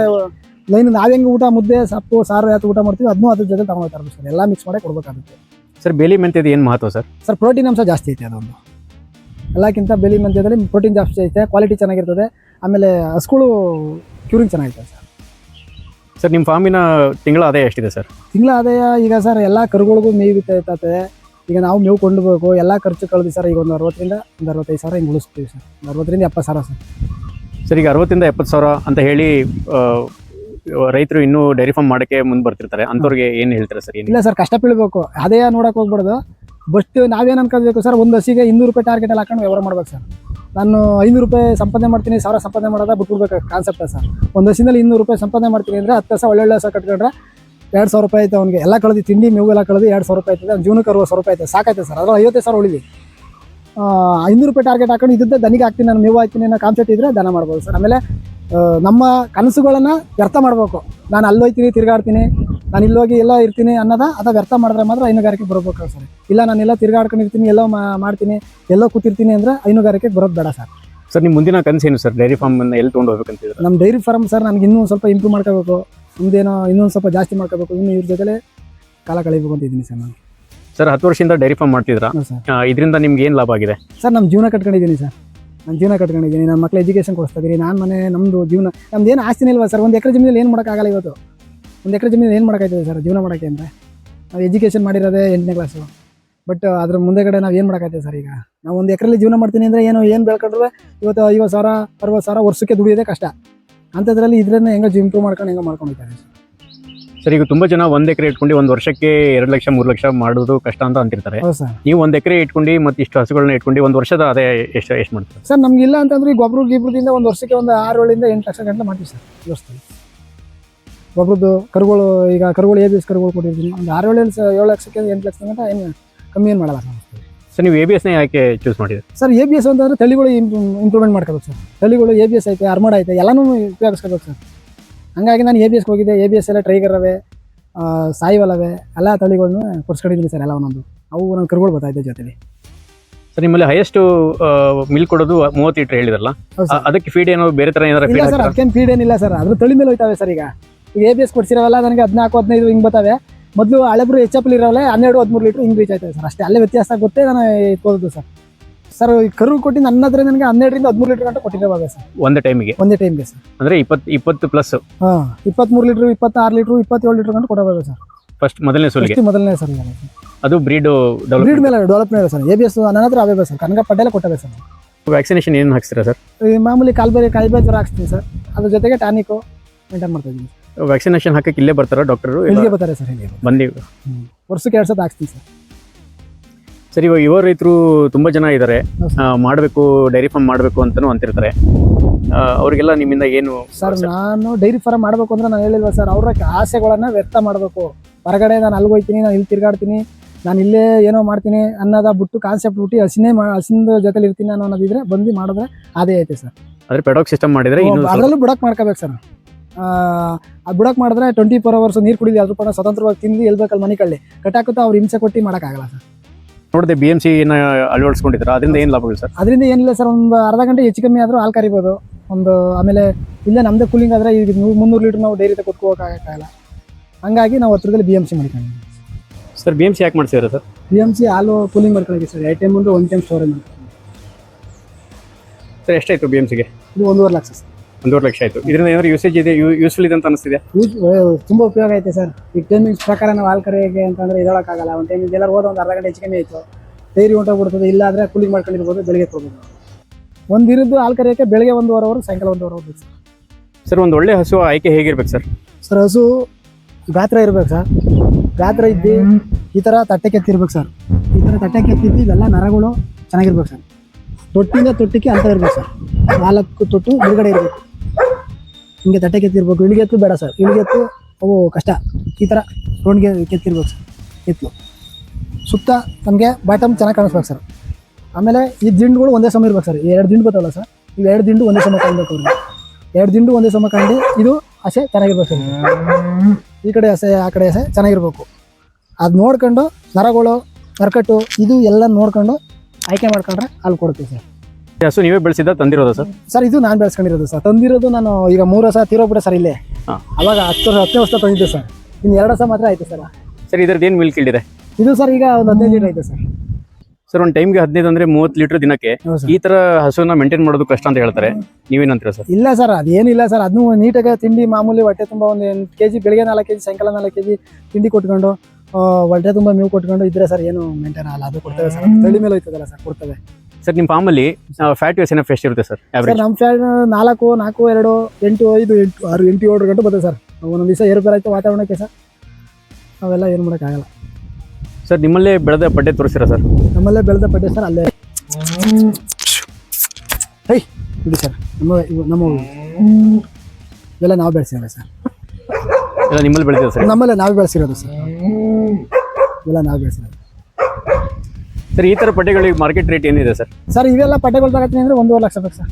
ಲೈನ್ ನಾವು ಹೆಂಗೆ ಊಟ ಮುದ್ದೆ ಸೊಪ್ಪು ಸಾರು ಯಾತು ಊಟ ಮಾಡ್ತೀವಿ ಅದನ್ನೂ ಅದ್ರ ಜೊತೆ ತಗೊಳ್ತಾರೆ ಸರ್. ಎಲ್ಲ ಮಿಕ್ಸ್ ಮಾಡಿ ಕೊಡಬೇಕಾಗುತ್ತೆ. ಸರ್ ಬೇಲಿ ಮೆಂತ್ಯದ ಏನು ಮಹತ್ವ ಸರ್? ಸರ್ ಪ್ರೋಟೀನ್ ಅಂಶ ಜಾಸ್ತಿ ಐತೆ ಅದೊಂದು. ಎಲ್ಲಕ್ಕಿಂತ ಬೆಲಿ ಮೆಂತ್ಯದಲ್ಲಿ ಪ್ರೋಟೀನ್ ಜಾಸ್ತಿ ಐತೆ ಕ್ವಾಲಿಟಿ ಚೆನ್ನಾಗಿರ್ತದೆ. ಆಮೇಲೆ ಹಸ್ಗಳು ಕ್ಯೂರಿಂಗ್ ಚೆನ್ನಾಗಿರ್ತದೆ ಸರ್. ಸರ್ ನಿಮ್ಮ ಫಾರ್ಮಿನ ತಿಂಗಳ ಆದಾಯ ಎಷ್ಟಿದೆ ಸರ್? ತಿಂಗಳ ಆದಾಯ ಈಗ ಸರ್ ಎಲ್ಲ ಕರುಗಳಿಗೂ ಮೇವು ಇರ್ತೈತೆ. ಈಗ ನಾವು ಮೇವು ಕೊಂಡ್ಬೇಕು ಎಲ್ಲ ಖರ್ಚು ಕಳೆದು ಸರ್ ಈಗ ಒಂದು ಅರವತ್ತರಿಂದ ಒಂದು ಅರವತ್ತೈದು ಸಾವಿರ ಹಿಂಗೆ ಉಳಿಸ್ತೀವಿ ಸರ್. ಒಂದು ಅರವತ್ತರಿಂದ ಎಪ್ಪತ್ತು ಸಾವಿರ ಸರ್. ಸರ್ ಈಗ ಅರವತ್ತರಿಂದ ಎಪ್ಪತ್ತು ಸಾವಿರ ಅಂತ ಹೇಳಿ ರೈತರು ಇನ್ನೂ ಡೈರಿ ಫಾರ್ಮ್ ಮಾಡೋಕ್ಕೆ ಮುಂದೆ ಬರ್ತಿರ್ತಾರೆ. ಅಂಥವ್ರಿಗೆ ಏನು ಹೇಳ್ತಾರೆ ಸರ್ ಇಲ್ಲ ಸರ್ ಕಷ್ಟ ಬೀಳ್ಬೇಕು ಆದಾಯ ನೋಡೋಕೆ ಹೋಗ್ಬಾರ್ದು. ಬಸ್ಟ್ ನಾವೇನು ಅನ್ಕೋಬೇಕು ಸರ್? ಒಂದು ಹಸಿಗೆ ಇನ್ನೂರು ರೂಪಾಯಿ ಟಾರ್ಗೆಟ್ ಅಲ್ಲಿ ಹಾಕೊಂಡು ವ್ಯವಹಾರ ಮಾಡ್ಬೇಕು ಸರ್. ನಾನು ಐನೂರು ರೂಪಾಯಿ ಸಂಪಾದನೆ ಮಾಡ್ತೀನಿ, ಸಾವಿರ ಸಂಪಾದನೆ ಮಾಡೋದ ಬಿಟ್ಬಿಡ್ಬೇಕು ಕಾನ್ಸೆಪ್ಟ್ ಸರ್. ಒಂದು ಹಸಿನಲ್ಲಿ ಇನ್ನೂರು ರೂಪಾಯಿ ಸಂಪಾದನೆ ಮಾಡ್ತೀನಿ ಅಂದರೆ ಹತ್ತು ಹಸ ಒಳ್ಳೊಳ್ಳೆ ಸಹ ಕಟ್ಕೊಂಡ್ರೆ ಎರಡು ಸಾವಿರ ರೂಪಾಯಿ ಆಯ್ತು ಅವ್ನಿಗೆ. ಎಲ್ಲ ಕಳೆದು ತಿಂಡಿ ಮೇವು ಎಲ್ಲ ಕಳೆದು ಎರಡು ಸಾವಿರ ರೂಪಾಯಿ ಆಯ್ತದೆ. ಅವ್ನು ಜೀವನಕ್ಕೆ ಅರವತ್ತು ಸಾವಿರ ರೂಪಾಯಿ ಐತೆ ಸಾಕೈತೆ ಸರ್. ಅದ್ರಲ್ಲಿ ಐವತ್ತೈದು ಸಾವಿರ ಉಳಿದಿ ಐನೂರು ರೂಪಾಯಿ ಟಾರ್ಗೆಟ್ ಹಾಕೊಂಡು ಇದ್ದದ್ದು ದನಿಗೆ ಹಾಕ್ತೀನಿ, ನಾನು ಮೇವು ಹಾಕ್ತೀನಿ ಅನ್ನೋ ಕಾನ್ಸೆಪ್ಟ್ ಇದ್ದರೆ ದನ ಮಾಡ್ಬೋದು ಸರ್. ಆಮೇಲೆ ನಮ್ಮ ಕನಸುಗಳನ್ನ ವ್ಯರ್ಥ ಮಾಡಬೇಕು. ನಾನು ಅಲ್ಲೋಯ್ತೀನಿ, ತಿರ್ಗಾಡ್ತೀನಿ. ನಾನು ಇಲ್ಲೋಗಿ ಎಲ್ಲ ಇರ್ತೀನಿ ಅನ್ನೋದ ಅದ ವ್ಯರ್ಥ ಮಾಡಿದ್ರೆ ಮಾತ್ರ ಹೈನುಗಾರಿಕೆಗೆ ಬರಬೇಕು ಸರ್. ಇಲ್ಲ ನಾನು ಎಲ್ಲ ತಿರ್ಗಾಡ್ಕೊಂಡಿರ್ತೀನಿ ಎಲ್ಲೋ ಮಾಡ್ತೀನಿ ಎಲ್ಲೋ ಕೂತಿರ್ತೀನಿ ಅಂದ್ರೆ ಹೈನುಗಾರಿಕೆಗೆ ಬರೋದು ಬೇಡ ಸರ್. ಸರ್ ನಿಮ್ಮ ಮುಂದಿನ ಕನಸೇನು ಸರ್? ಡೈರಿ ಫಾರ್ಮನ್ನು ಎಲ್ಲಿ ತೊಗೊಂಡು ಹೋಗ್ಬೇಕಂತಿದ್ರೆ ನಮ್ಮ ಡೈರಿ ಫಾರ್ಮ್ ಸರ್ ನನಗೆ ಇನ್ನೂ ಸ್ವಲ್ಪ ಇಂಪ್ರೂವ್ ಮಾಡ್ಕೋಬೇಕು. ಮುಂದೇನೋ ಇನ್ನೊಂದು ಸ್ವಲ್ಪ ಜಾಸ್ತಿ ಮಾಡ್ಕೋಬೇಕು. ಇನ್ನೂ ಇವ್ರ ಜೊತೆಲೇ ಕಾಲ ಕಳಿಬೇಕು ಅಂತ ಇದ್ದೀನಿ ಸರ್ ನಾನು. ಸರ್ ಹತ್ತು ವರ್ಷದಿಂದ ಡೈರಿ ಫಾರ್ಮ್ ಮಾಡ್ತಿದ್ರಾ ಹ್ಞೂ ಸರ್. ಇದರಿಂದ ನಿಮ್ಗೆ ಏನು ಲಾಭ ಆಗಿದೆ? ಸರ್ ನಮ್ಮ ಜೀವನ ಕಟ್ಕೊಂಡಿದ್ದೀನಿ ಸರ್. ನನ್ನ ಜೀವನ ಕಟ್ಕೊಂಡಿದ್ದೀನಿ. ನನ್ನ ಮಕ್ಳು ಎಜುಕೇಷನ್ ಕೊಡಿಸ್ತಾ ಇದ್ದೀನಿ ನಾನು ಮನೆ ನಮ್ಮದು ಜೀವನ ನಮ್ದು ಏನು ಆಸ್ತಿನೇ ಇಲ್ವಾ ಸರ್? ಒಂದು ಎಕರೆ ಜಮೀನಲ್ಲಿ ಏನು ಮಾಡೋಕ್ಕಾಗಲ್ಲ ಇವತ್ತು. ಒಂದು ಎಕರೆ ಜಮೀನು ಏನು ಮಾಡೋಕ್ಕಾಯ್ತದೆ ಸರ್ ಜೀವನ ಮಾಡೋಕ್ಕೆ ಅಂದರೆ ನಾವು ಎಜುಕೇಷನ್ ಮಾಡಿರೋದೇ ಎಂಟನೇ ಕ್ಲಾಸು ಬಟ್ ಅದ್ರ ಮುಂದೆಗಡೆ ನಾವು ಏನು ಮಾಡೋಕ್ಕಾಯ್ತದೆ ಸರ್ ಈಗ? ನಾವು ಒಂದು ಎಕರೆಲಿ ಜೀವನ ಮಾಡ್ತೀನಿ ಅಂದರೆ ಏನು ಏನು ಬೆಳ್ಕೊಂಡ್ರೆ ಇವತ್ತು ಐವತ್ತು ಸಾವಿರ ಅರವತ್ತು ಸಾವಿರ ವರ್ಷಕ್ಕೆ ದುಡಿಯೋದೇ ಕಷ್ಟ. ಅಂಥದ್ರಲ್ಲಿ ಇದರನ್ನ ಹೆಂಗೋ ಇಂಪ್ರೂವ್ ಮಾಡ್ಕೊಂಡು ಹೆಂಗೆ ಮಾಡ್ಕೊಂಡಿದ್ದಾರೆ ಸರ್. ಈಗ ತುಂಬ ಜನ ಒಂದು ಎಕರೆ ಇಟ್ಕೊಂಡು ಒಂದು ವರ್ಷಕ್ಕೆ ಎರಡು ಲಕ್ಷ ಮೂರು ಲಕ್ಷ ಮಾಡೋದು ಕಷ್ಟ ಅಂತ ಅಂತಿರ್ತಾರೆ. ಹೌದು ಸರ್. ನೀವು ಒಂದು ಎಕರೆ ಇಟ್ಕೊಂಡು ಮತ್ತೆ ಇಷ್ಟು ಹಸುಗಳನ್ನ ಇಟ್ಕೊಂಡು ಒಂದು ವರ್ಷದ ಅದೇ ಎಷ್ಟು ಎಷ್ಟು ಮಾಡ್ತಾರೆ? ಸರ್ ನಮ್ಗೆ ಇಲ್ಲ ಅಂತಂದ್ರೆ ಈ ಗೊಬ್ಬರ ಗಿಬ್ರದಿಂದ ಒಂದು ವರ್ಷಕ್ಕೆ ಒಂದು ಆರು ಏಳಿಂದ ಎಂಟು ಲಕ್ಷ ಗಂಟೆ ಮಾಡ್ತೀವಿ ಸರ್ ವರ್ಷದಲ್ಲಿ. ಗೊಬ್ಬರದ್ದು ಕರುಗಳು ಈಗ ಕರುಗಳು ಎ ಬಿ ಎಸ್ ಕರುಗಳು ಕೊಟ್ಟಿದ್ದೀನಿ ಒಂದು ಆರು ಏಳು ಲಕ್ಷ ಏಳು ಲಕ್ಷಕ್ಕೆ ಎಂಟು ಲಕ್ಷ ಗಂಟೆ ಏನು ಕಮ್ಮಿ ಏನು ಮಾಡಲ್ಲ ಸರ್. ಸರ್ ನೀವು ಎ ಬಿ ಎಸ್ನೇ ಯಾಕೆ ಚೂಸ್ ಮಾಡಿದ್ರಿ ಸರ್ ಎ ಬಿ ಎಸ್ ಅಂತಂದ್ರೆ ತಳಿಗಳು ಇಂಪ್ರೂವ್ಮೆಂಟ್ ಮಾಡ್ಕೋಬೇಕು ಸರ್. ತಳಿಗಳು ಎ ಬಿ ಎಸ್ ಐತೆ ಅರ್ಮಡ್ ಐತೆ ಎಲ್ಲನೂ ಉಪಯೋಗಿಸ್ಕೋಬೇಕು ಸರ್. ಹಂಗಾಗಿ ನಾನು ಎ ಬಿ ಎಸ್ಗೆ ಹೋಗಿದ್ದೆ. ಎ ಬಿ ಎಸ್ ಎಲ್ಲ ಟ್ರೈಗರ್ ಅವೆ ಸಾಯಿವಲ್ ಅವೆ ಎಲ್ಲ ತಳಿಗಳನ್ನ ಕೊಡ್ಸ್ಕೊಂಡಿದ್ದೀನಿ ಸರ್ ಎಲ್ಲ ಒಂದೊಂದು. ಅವು ನನ್ನ ಕರುಗಳು ಬರ್ತಾಯಿದ್ದೆ ಜೊತೆಲಿ. ಸರ್ ನಿಮ್ಮಲ್ಲಿ ಹೈಯೆಸ್ಟ್ ಮಿಲ್ ಕೊಡೋದು ಮೂವತ್ತು ಲೀಟರ್ ಹೇಳಿದ್ರಲ್ಲ? ಅದಕ್ಕೆ ಫೀಡ್ ಏನೋ ಬೇರೆ ಥರ ಏನಾರ ಸರ್ ಅದಕ್ಕೇನು ಫೀಡ್ ಏನಿಲ್ಲ ಸರ್. ಅದ್ರ ತಳಿ ಮೇಲೆ ಹೋಯ್ತಾವೆ ಸರ್ ಈಗ. ಎ ಬಿ ಎಸ್ ಕೊಡ್ಸಿರೋಲ್ಲ ನನಗೆ ಹದಿನಾಲ್ಕು ಹದಿನೈದು ಹಿಂಗೆ ಬರ್ತವೆ. ಮೊದಲು ಹಳೆಬ್ರು ಎಚ್ ಎಫ್ ಇರೋಲ್ಲ ಹನ್ನೆರಡು ಹದಿಮೂರು ಲೀಟ್ರ್ ಹಿಂಗೆ ರೀಚ್ ಆಯ್ತದೆ ಸರ್ ಅಷ್ಟೇ ಅಲ್ಲೇ ವ್ಯತ್ಯಾಸ ಗೊತ್ತೇ ನಾನು ಇಟ್ಕೋದು ಸರ್ ಸರ್ ಕರು ಕೊಟ್ಟು ನನ್ನ ಹತ್ರ ನನಗೆ ಹನ್ನೆರಡರಿಂದ ಹದಿಮೂರು ಲೀಟ್ರ್ ಗಂಟೆ ಕೊಟ್ಟಿರೋವಾಗ ಸರ್ ಒಂದೇ ಟೈಮಿಗೆ ಒಂದೇ ಟೈಮ್ಗೆ ಸರ್ ಅಂದರೆ ಇಪ್ಪತ್ತು ಇಪ್ಪತ್ತು ಪ್ಲಸ್ ಹಾಂ ಇಪ್ಪತ್ತ್ಮೂರು ಲೀಟ್ರ್ ಇಪ್ಪತ್ತಾರು ಲೀಟ್ರ್ ಇಪ್ಪತ್ತೇಳು ಲೀಟ್ರ್ ಗಂಟೆ ಕೊಡಬೇಕು ಸರ್ ಫಸ್ಟ್ ಮೊದಲನೇ ಸೋಲಿಗೆ? ಮೊದಲನೇ ಸರ್ ಅದು ಬ್ರೀಡ್ ಬ್ರೀಡ್ ಮೇಲೆ ಡೆವಲಪ್ ಮೇಲೆ ಸರ್ ಎ ಬಿ ಎಸ್ ನನ್ನ ಹತ್ರ ಅವೇ ಸರ್ ಕನಕ ಪಡ್ಡೆಲ್ಲ ಕೊಟ್ಟವೆ ಸರ್ ವ್ಯಾಕ್ಸಿನೇಷನ್ ಏನು ಹಾಕ್ಸ್ತೀರಾ ಸರ್ ಈ ಮಾಮೂಲಿ ಕಾಲ್ಬೇರಿ ಕಾಯಿಬೇರಿ ಜ್ವರ ಹಾಕ್ಸ್ತೀನಿ ಸರ್ ಅದ್ರ ಜೊತೆಗೆ ಟಾನಿಕು ಮೇಂಟೈನ್ ಮಾಡ್ತಾ ಇದ್ದೀನಿ ವ್ಯಾಕ್ಸಿನೇಷನ್ ಹಾಕಕ್ಕೆ ಇಲ್ಲೇ ಬರ್ತಾರ ಡಾಕ್ಟರು ಇಲ್ಲಿಗೆ ಬರ್ತಾರೆ ಸರ್ ಇಲ್ಲಿಗೆ ಬಂದು ವರ್ಷಕ್ಕೆ ಎರಡು ಸತ ಹಾಕ್ಸ್ತೀವಿ ಸರ್. ಸರಿ ಇವಾಗ ಯುವ ರೈತರು ತುಂಬ ಜನ ಇದ್ದಾರೆ ಮಾಡಬೇಕು ಡೈರಿ ಫಾರ್ಮ್ ಮಾಡಬೇಕು ಅಂತಲೂ ಅಂತಿರ್ತಾರೆ. ಅವರಿಗೆಲ್ಲ ನಿಮ್ಮಿಂದ ಏನು ಸರ್ ನಾನು ಡೈರಿ ಫಾರ್ಮ್ ಮಾಡಬೇಕು ಅಂದ್ರೆ ನಾನು ಹೇಳಿಲ್ವ ಸರ್ ಅವ್ರ ಆಸೆಗಳನ್ನ ವ್ಯರ್ಥ ಮಾಡಬೇಕು. ಹೊರಗಡೆ ನಾನು ಅಲ್ಲಿಗೆ ಹೋಗ್ತೀನಿ ನಾನು ಇಲ್ಲಿ ತಿರ್ಗಾಡ್ತೀನಿ ನಾನು ಇಲ್ಲೇ ಏನೋ ಮಾಡ್ತೀನಿ ಅನ್ನೋದ ಬಿಟ್ಟು ಕಾನ್ಸೆಪ್ಟ್ ಬಿಟ್ಟು ಹಸಿನೇ ಮಾ ಹಸಿನ ಜೊತೆಲಿ ಇರ್ತೀನಿ ಅನ್ನೋ ಅನ್ನೋದಿದ್ರೆ ಬಂದು ಮಾಡಿದ್ರೆ ಅದೇ ಐತೆ ಸರ್. ಅದ್ರ ಪೆಡೋಕ್ ಸಿಸ್ಟಮ್ ಮಾಡಿದ್ರೆ ಅದರಲ್ಲೂ ಬುಡಕ್ ಮಾಡ್ಕೋಬೇಕು ಸರ್. ಅದು ಬುಡಕ್ ಮಾಡಿದ್ರೆ ಟ್ವೆಂಟಿ ಫೋರ್ ಅವರ್ಸ್ ನೀರು ಕುಡಿಲಿ ಅದ್ರ ಪರ ಸ್ವತಂತ್ರವಾಗಿ ತಿಂದು ಎಲ್ಬೇಕಲ್ಲಿ ಮನೆ ಕಳ್ಳಿ. ಕಟ್ಟಾಕುತ್ತಾ ಅವ್ರು ಹಿಂಸೆ ಕೊಟ್ಟು ಮಾಡೋಕ್ಕಾಗಲ್ಲ ಸರ್. ನೋಡಿದೆ ಬಿ ಎಂ ಸಿ ಅಳವಡಿಸ್ಕೊಂಡಿದ್ರ ಅದರಿಂದ ಏನು ಲಾಭಗಳು ಸರ್? ಅದರಿಂದ ಏನಿಲ್ಲ ಸರ್ ಒಂದು ಅರ್ಧ ಗಂಟೆ ಹೆಚ್ಚು ಕಮ್ಮಿ ಆದರೂ ಹಾಲು ಕರಿಬೋದು. ಒಂದು ಆಮೇಲೆ ಇಲ್ಲ ನಮ್ಮದೇ ಕೂಲಿಂಗ್ ಆದರೆ ಈಗ ನೂರು ಮುನ್ನೂರು ಲೀಟ್ರ್ ನಾವು ಡೈರಿ ಕೊಟ್ಕೋಕ್ಕಾಗಲ್ಲ ಹಂಗಾಗಿ ನಾವು ಹತ್ರದಲ್ಲಿ ಬಿ ಎಂ ಸಿ ಮಾಡ್ಕೊಂಡಿದ್ದೀವಿ. ಸರ್ ಬಿ ಎಂ ಸಿ ಯಾಕೆ ಮಾಡ್ಸಿದ್ರ ಸರ್? ಬಿ ಎಂ ಸಿ ಹಾಲು ಕೂಲಿಂಗ್ ಮಾಡ್ಕೊಂಡಿದ್ದೀವಿ ಸರ್ ಐ ಟೈಮ್ ಒಂದು ಒನ್ ಟೈಮ್ ಸ್ಟೋರೇಜ್ ಮಾಡ್ತೀವಿ ಸರ್ ಎಷ್ಟಾಯಿತು ಬಿ ಎಂ ಸಿಗೆ ಇದು ಒಂದೂವರೆ ಲಕ್ಷ ಸರ್. ಒಂದೂವರೆ ಲಕ್ಷ ಆಯ್ತು. ಇದರಿಂದ ಏನಾದ್ರು ಯೂಸೇಜ್ ಇದೆ ಯೂಸ್ಫುಲ್ ಇದೆ ಅಂತ ಅನಿಸ್ತಿದೆ ಯೂಸ್ ತುಂಬ ಉಪಯೋಗ ಐತೆ ಸರ್. ಈಗ ಟೈಮಿಂಗ್ಸ್ ಪ್ರಕಾರ ನಾವು ಹಾಲು ಕರೆಯೋಕೆ ಅಂತಂದರೆ ಇರೋಕ್ಕಾಗಲ್ಲ ಒಂದು ಟೈಮಿಂಗ್ ಎಲ್ಲರೂ ಹೋದ ಒಂದು ಅರ್ಧ ಗಂಟೆ ಹೆಚ್ಚು ಕಮ್ಮಿ ಆಯಿತು. ಡೈರಿ ಹೊಂಟೋಗ್ಬಿಡ್ತದೆ ಇಲ್ಲ ಆದರೆ ಕೂಲಿಂಗ್ ಮಾಡ್ಕೊಂಡಿರ್ಬೋದು ಬೆಳಿಗ್ಗೆ ಕೊಡ್ಬೋದು. ಒಂದು ದಿನದ್ದು ಹಾಲು ಕರೆಯೋಕೆ ಬೆಳಗ್ಗೆ ಒಂದೂವರೆ ಅವರು ಸಾಯಂಕಾಲ ಒಂದೂವರೆ ಹೋಗ್ಬೇಕು ಸರ್. ಸರ್ ಒಂದು ಒಳ್ಳೆ ಹಸು ಆಯ್ಕೆ ಹೇಗಿರ್ಬೇಕು ಸರ್? ಸರ್ ಹಸು ಗಾತ್ರ ಇರ್ಬೇಕು ಸರ್. ಗಾತ್ರ ಇದ್ದು ಈ ಥರ ತಟ್ಟೆ ಕೆತ್ತಿರ್ಬೇಕು ಸರ್. ಈ ಥರ ತಟ್ಟೆ ಕೆತ್ತಿದ್ದು ಇದೆಲ್ಲ ನರಗಳು ಚೆನ್ನಾಗಿರ್ಬೇಕು ಸರ್. ತೊಟ್ಟಿಂದ ತೊಟ್ಟಿಗೆ ಅಂತ ಇರ್ಬೇಕು ಸರ್. ನಾಲ್ಕು ತೊಟ್ಟು ಬಿಡುಗಡೆ ಇರಬೇಕು. ಹಿಂಗೆ ತಟ್ಟೆ ಕೆತ್ತಿರ್ಬೇಕು ಇಳಿಗೆತ್ತು ಬೇಡ ಸರ್. ಇಳಿಗೆತ್ತು ಅವು ಕಷ್ಟ. ಈ ಥರ ರೋಣಿಗೆ ಕೆತ್ತಿರ್ಬೇಕು ಸರ್. ಎತ್ತು. ಸುತ್ತ ನಮಗೆ ಬಾಟಮ್ ಚೆನ್ನಾಗಿ ಕಾಣಿಸ್ಬೇಕು ಸರ್. ಆಮೇಲೆ ಈ ದಿಂಡುಗಳು ಒಂದೇ ಸಮ ಇರ್ಬೇಕು ಸರ್. ಎರಡು ದಿಂಡು ಗೊತ್ತಲ್ಲ ಸರ್? ಇವು ಎರಡು ದಿಂಡು ಒಂದೇ ಸಮ ಕಾಣಬೇಕು ಅವ್ರಿಗೆ. ಎರಡು ದಿಂಡು ಒಂದೇ ಸಮ ಕಂಡು ಇದು ಹಸೆ ಚೆನ್ನಾಗಿರ್ಬೇಕು ಸರ್. ಈ ಕಡೆ ಹಸೆ ಆ ಕಡೆ ಹಸೆ ಚೆನ್ನಾಗಿರ್ಬೇಕು. ಅದು ನೋಡ್ಕೊಂಡು ನರಗಳು, ನರಕಟ್ಟು, ಇದು ಎಲ್ಲ ನೋಡ್ಕೊಂಡು ಆಯ್ಕೆ ಮಾಡ್ಕೊಂಡ್ರೆ ಅಲ್ಲಿ ಕೊಡ್ತೀವಿ ಸರ್. ಹಸು ನೀವೇ ಬೆಳೆಸಿದ ತಂದಿರೋದ ಸರ್ ಸರ್ ಇದು ನಾನು ಬೆಳೆಸ್ಕೊಂಡಿರೋದು ಸರ್ ತಂದಿರೋದು ನಾನು ಈಗ ಮೂರು ವರ್ಷ ತೀರೋಗ್ಬಿಟ್ಟೆ ಸರ್ ಇಲ್ಲೇ. ಹಾ. ಅವಾಗ ಹತ್ತು ವರ್ಷ ಹತ್ತನೇ ವರ್ಷ ತಂದಿದ್ದೆ ಸರ್ ಇನ್ನು ಎರಡು ವರ್ಷ ಮಾತ್ರ ಆಯ್ತು ಸರ್ ಸರ್ ಇದ್ರದ್ದು ಏನು ಮಿಲ್ಕ್ ಇಲ್ಲಿದೆ ಇದು ಸರ್ ಈಗ ಒಂದು ಹದಿನೈದು ಲೀಟರ್ ಐತೆ ಸರ್ ಸರ್ ಒಂದು ಟೈಮ್ಗೆ ಹದಿನೈದು ಅಂದ್ರೆ ಮೂವತ್ತು ಲೀಟರ್ ದಿನಕ್ಕೆ ಹೌದು ಸರ್ ಈ ತರ ಹಸುವನ್ನ ಮೇಂಟೈನ್ ಮಾಡೋದು ಕಷ್ಟ ಅಂತ ಹೇಳ್ತಾರೆ. ನೀವೇನಂತೀರ ಸರ್ ಇಲ್ಲ ಸರ್ ಅದೇನಿಲ್ಲ ಸರ್ ಅದನ್ನು ನೀಟಾಗಿ ತಿಂಡಿ ಮಾಮೂಲಿ ಹೊಟ್ಟೆ ತುಂಬ ಒಂದು ಎಂಟು ಕೆ ಜಿ ಬೆಳಿಗ್ಗೆ ನಾಲ್ಕು ಕೆ ಜಿ ಸಾಯಂಕಾಲ ನಾಲ್ಕು ಕೆ ಜಿ ತಿಂಡಿ ಕೊಟ್ಕೊಂಡು ಆ, ಹೊಟ್ಟೆ ತುಂಬ ಮೇವು ಕೊಟ್ಕೊಂಡು ಇದ್ರೆ ಸರ್ ಏನು ಮೇಂಟೈನ್ ಆಗಲ್ಲ. ಅದು ಕೊಡ್ತೇವೆ ಸರ್ ತಳಿ ಮೇಲೆ ಹೋಯ್ತದಲ್ಲ ಸರ್ ಕೊಡ್ತೇವೆ. ಸರ್ ನಿಮ್ಮ ಫಾರ್ಮಲ್ಲಿ ಫ್ಯಾಟ್ ವೇಸ್ ಏನೋ ಫ್ರೆಶ್ ಇರುತ್ತೆ ಸರ್ ಸರ್ ನಮ್ಮ ಫ್ಯಾಟ್ ನಾಲ್ಕು ನಾಲ್ಕು ಎರಡು ಎಂಟು ಐದು ಎಂಟು ಆರು ಎಂಟು ಏಳು ಗಂಟೆ ಬರ್ತದೆ ಸರ್. ಒಂದೊಂದು ದಿವಸ ಏರುಪೇರು ಆಯಿತು ವಾತಾವರಣಕ್ಕೆ ಸರ್. ಅವೆಲ್ಲ ಏನು ಮಾಡೋಕ್ಕಾಗಲ್ಲ ಸರ್ ನಿಮ್ಮಲ್ಲೇ ಬೆಳೆದ ಪಡ್ಡೆ ತೋರಿಸಿರ ಸರ್? ನಮ್ಮಲ್ಲೇ ಬೆಳೆದ ಪಡ್ಡೆ ಸರ್ ಅಲ್ಲೇ. ಹೈ ಬಿಡಿ ಸರ್ ನಮ್ಮ ಇವು ನಮ್ಮ ಇವೆಲ್ಲ ನಾವು ಬೆಳೆಸಿರೋದು ಸರ್. ಎಲ್ಲ ನಿಮ್ಮಲ್ಲಿ ಬೆಳೆದಿದೆ ಸರ್? ನಮ್ಮಲ್ಲೇ ನಾವು ಬೆಳೆಸಿರೋದು ಸರ್. ಇವೆಲ್ಲ ನಾವು ಬೆಳೆಸಿರೋದು. ಸರ್ ಈ ತರ ಪಟ್ಟೆಗಳಿಗೆ ಮಾರ್ಕೆಟ್ ರೇಟ್ ಏನಿದೆ ಸರ್? ಸರ್ ಇವೆಲ್ಲ ಪಟ್ಟೆಗಳು ತಗೋತೀನಿ ಅಂದ್ರೆ ಒಂದೂವರೆ ಲಕ್ಷ ಬೇಕು ಸರ್.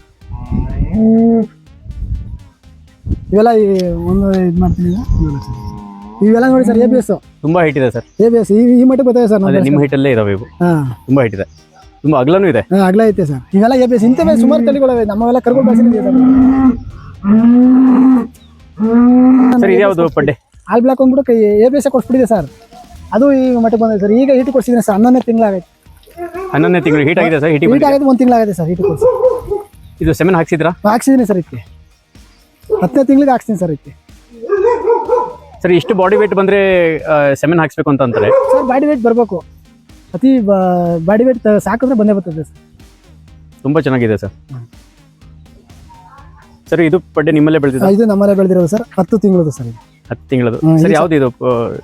ಇವೆಲ್ಲ ಈ ಒಂದು ಇದು ಮಾಡ್ತೀನಿ ಈಗ. ಇವೆಲ್ಲ ನೋಡಿ ಸರ್ ಎ ಬಿ ಎಸ್ ತುಂಬಾ ಹಿಟ್ಟಿದೆ ಇದೆ ಸರ್. ಎ ಬಿ ಎಸ್ ಈ ಈ ಮಟ್ಟಿಗೆ ಬರ್ತವೆ ಸರ್ ಅದೇ ನಮ್ಮ ನಿಮ್ಮ ಹಿಟ್ಟಲ್ಲೇ ಇದಾವೆ ಇವು. ಹಾಂ. ತುಂಬಾ ಹೈಟ್ ಇದೆ. ತುಂಬಾ ಅಗ್ಲನೂ ಇದೆ. ಅಗ್ಲ ಅಗಲ ಐತೆ ಸರ್. ಇವೆಲ್ಲ ಎ ಬಿ ಎಸ್ ಇಂಥವೇ ಸುಮಾರು ತಳಿಗಳಿವೆ. ನಮ್ಮವೆಲ್ಲ ಕರ್ಕೊಂಡು ಬೆಳೆಸಿದ್ದೀವಿ ಸರ್. ಸರ್ ಇದ್ಯಾವುದು ಪಡ್ಡೆ ಆಲ್ ಬ್ಲಾಕ್ ಅಂದ್ಬಿಟ್ಟು ಎ ಬಿ ಎಸ್ ಕೊಡ್ಸ್ಬಿಟ್ಟಿದೆ ಸರ್. ಅದು ಈಗ ಮಟ್ಟಿಗೆ ಬಂದಿದೆ ಸರ್. ಈಗ ಹಿಟ್ಟು ಕೊಡ್ಸಿದ್ದೀನಿ ಸರ್. ಹನ್ನೊಂದನೇ ತಿಂಗಳಾಗೈತೆ. ಹನ್ನೊಂದನೇ ತಿಂಗಳು ಹೀಟ್ ಆಗಿದೆ ಸರ್ ಹೀಟ್ ಹೀಟ್ ಆಗಿದೆ ಒಂದು ತಿಂಗಳಾಗಿದೆ ಸರ್ ಹೀಟ್ ಕೊಡ್ಸಿ. ಇದು ಸೆಮೆನ್ ಹಾಕ್ಸಿದ್ರಾ? ಹಾಕ್ಸಿದ್ದೀನಿ ಸರ್ ಇದಕ್ಕೆ ಹತ್ತನೇ ತಿಂಗಳಿಗೆ ಹಾಕ್ಸ್ತೀನಿ ಸರ್ ಇದಕ್ಕೆ ಸರ್ ಇಷ್ಟು ಬಾಡಿ ವೇಟ್ ಬಂದ್ರೆ ಸೆಮೆನ್ ಹಾಕ್ಸ್ಬೇಕು ಅಂತ ಅಂತಾರೆ. ಸರ್ ಬಾಡಿ ವೇಟ್ ಬರಬೇಕು. ಅತಿ ಬಾಡಿ ವೇಟ್ ಸಾಕಿದ್ರೆ ಬಂದೇ ಬರ್ತದೆ ಸರ್ ತುಂಬಾ ಚೆನ್ನಾಗಿದೆ ಸರ್ ಸರ್ ಇದು ಪಡ್ಡೆ ನಿಮ್ಮಲ್ಲೇ ಬೆಳೆದಿದೆ ಇದು ನಮ್ಮಲ್ಲೇ ಬೆಳೆದಿರೋದು ಸರ್ ಹತ್ತು ತಿಂಗಳದು ಸರ್ ಇದು. ಹತ್ತು ತಿಂಗಳದು ಸರ್ ಯಾವುದು ಯಾವ್ದು ಇದು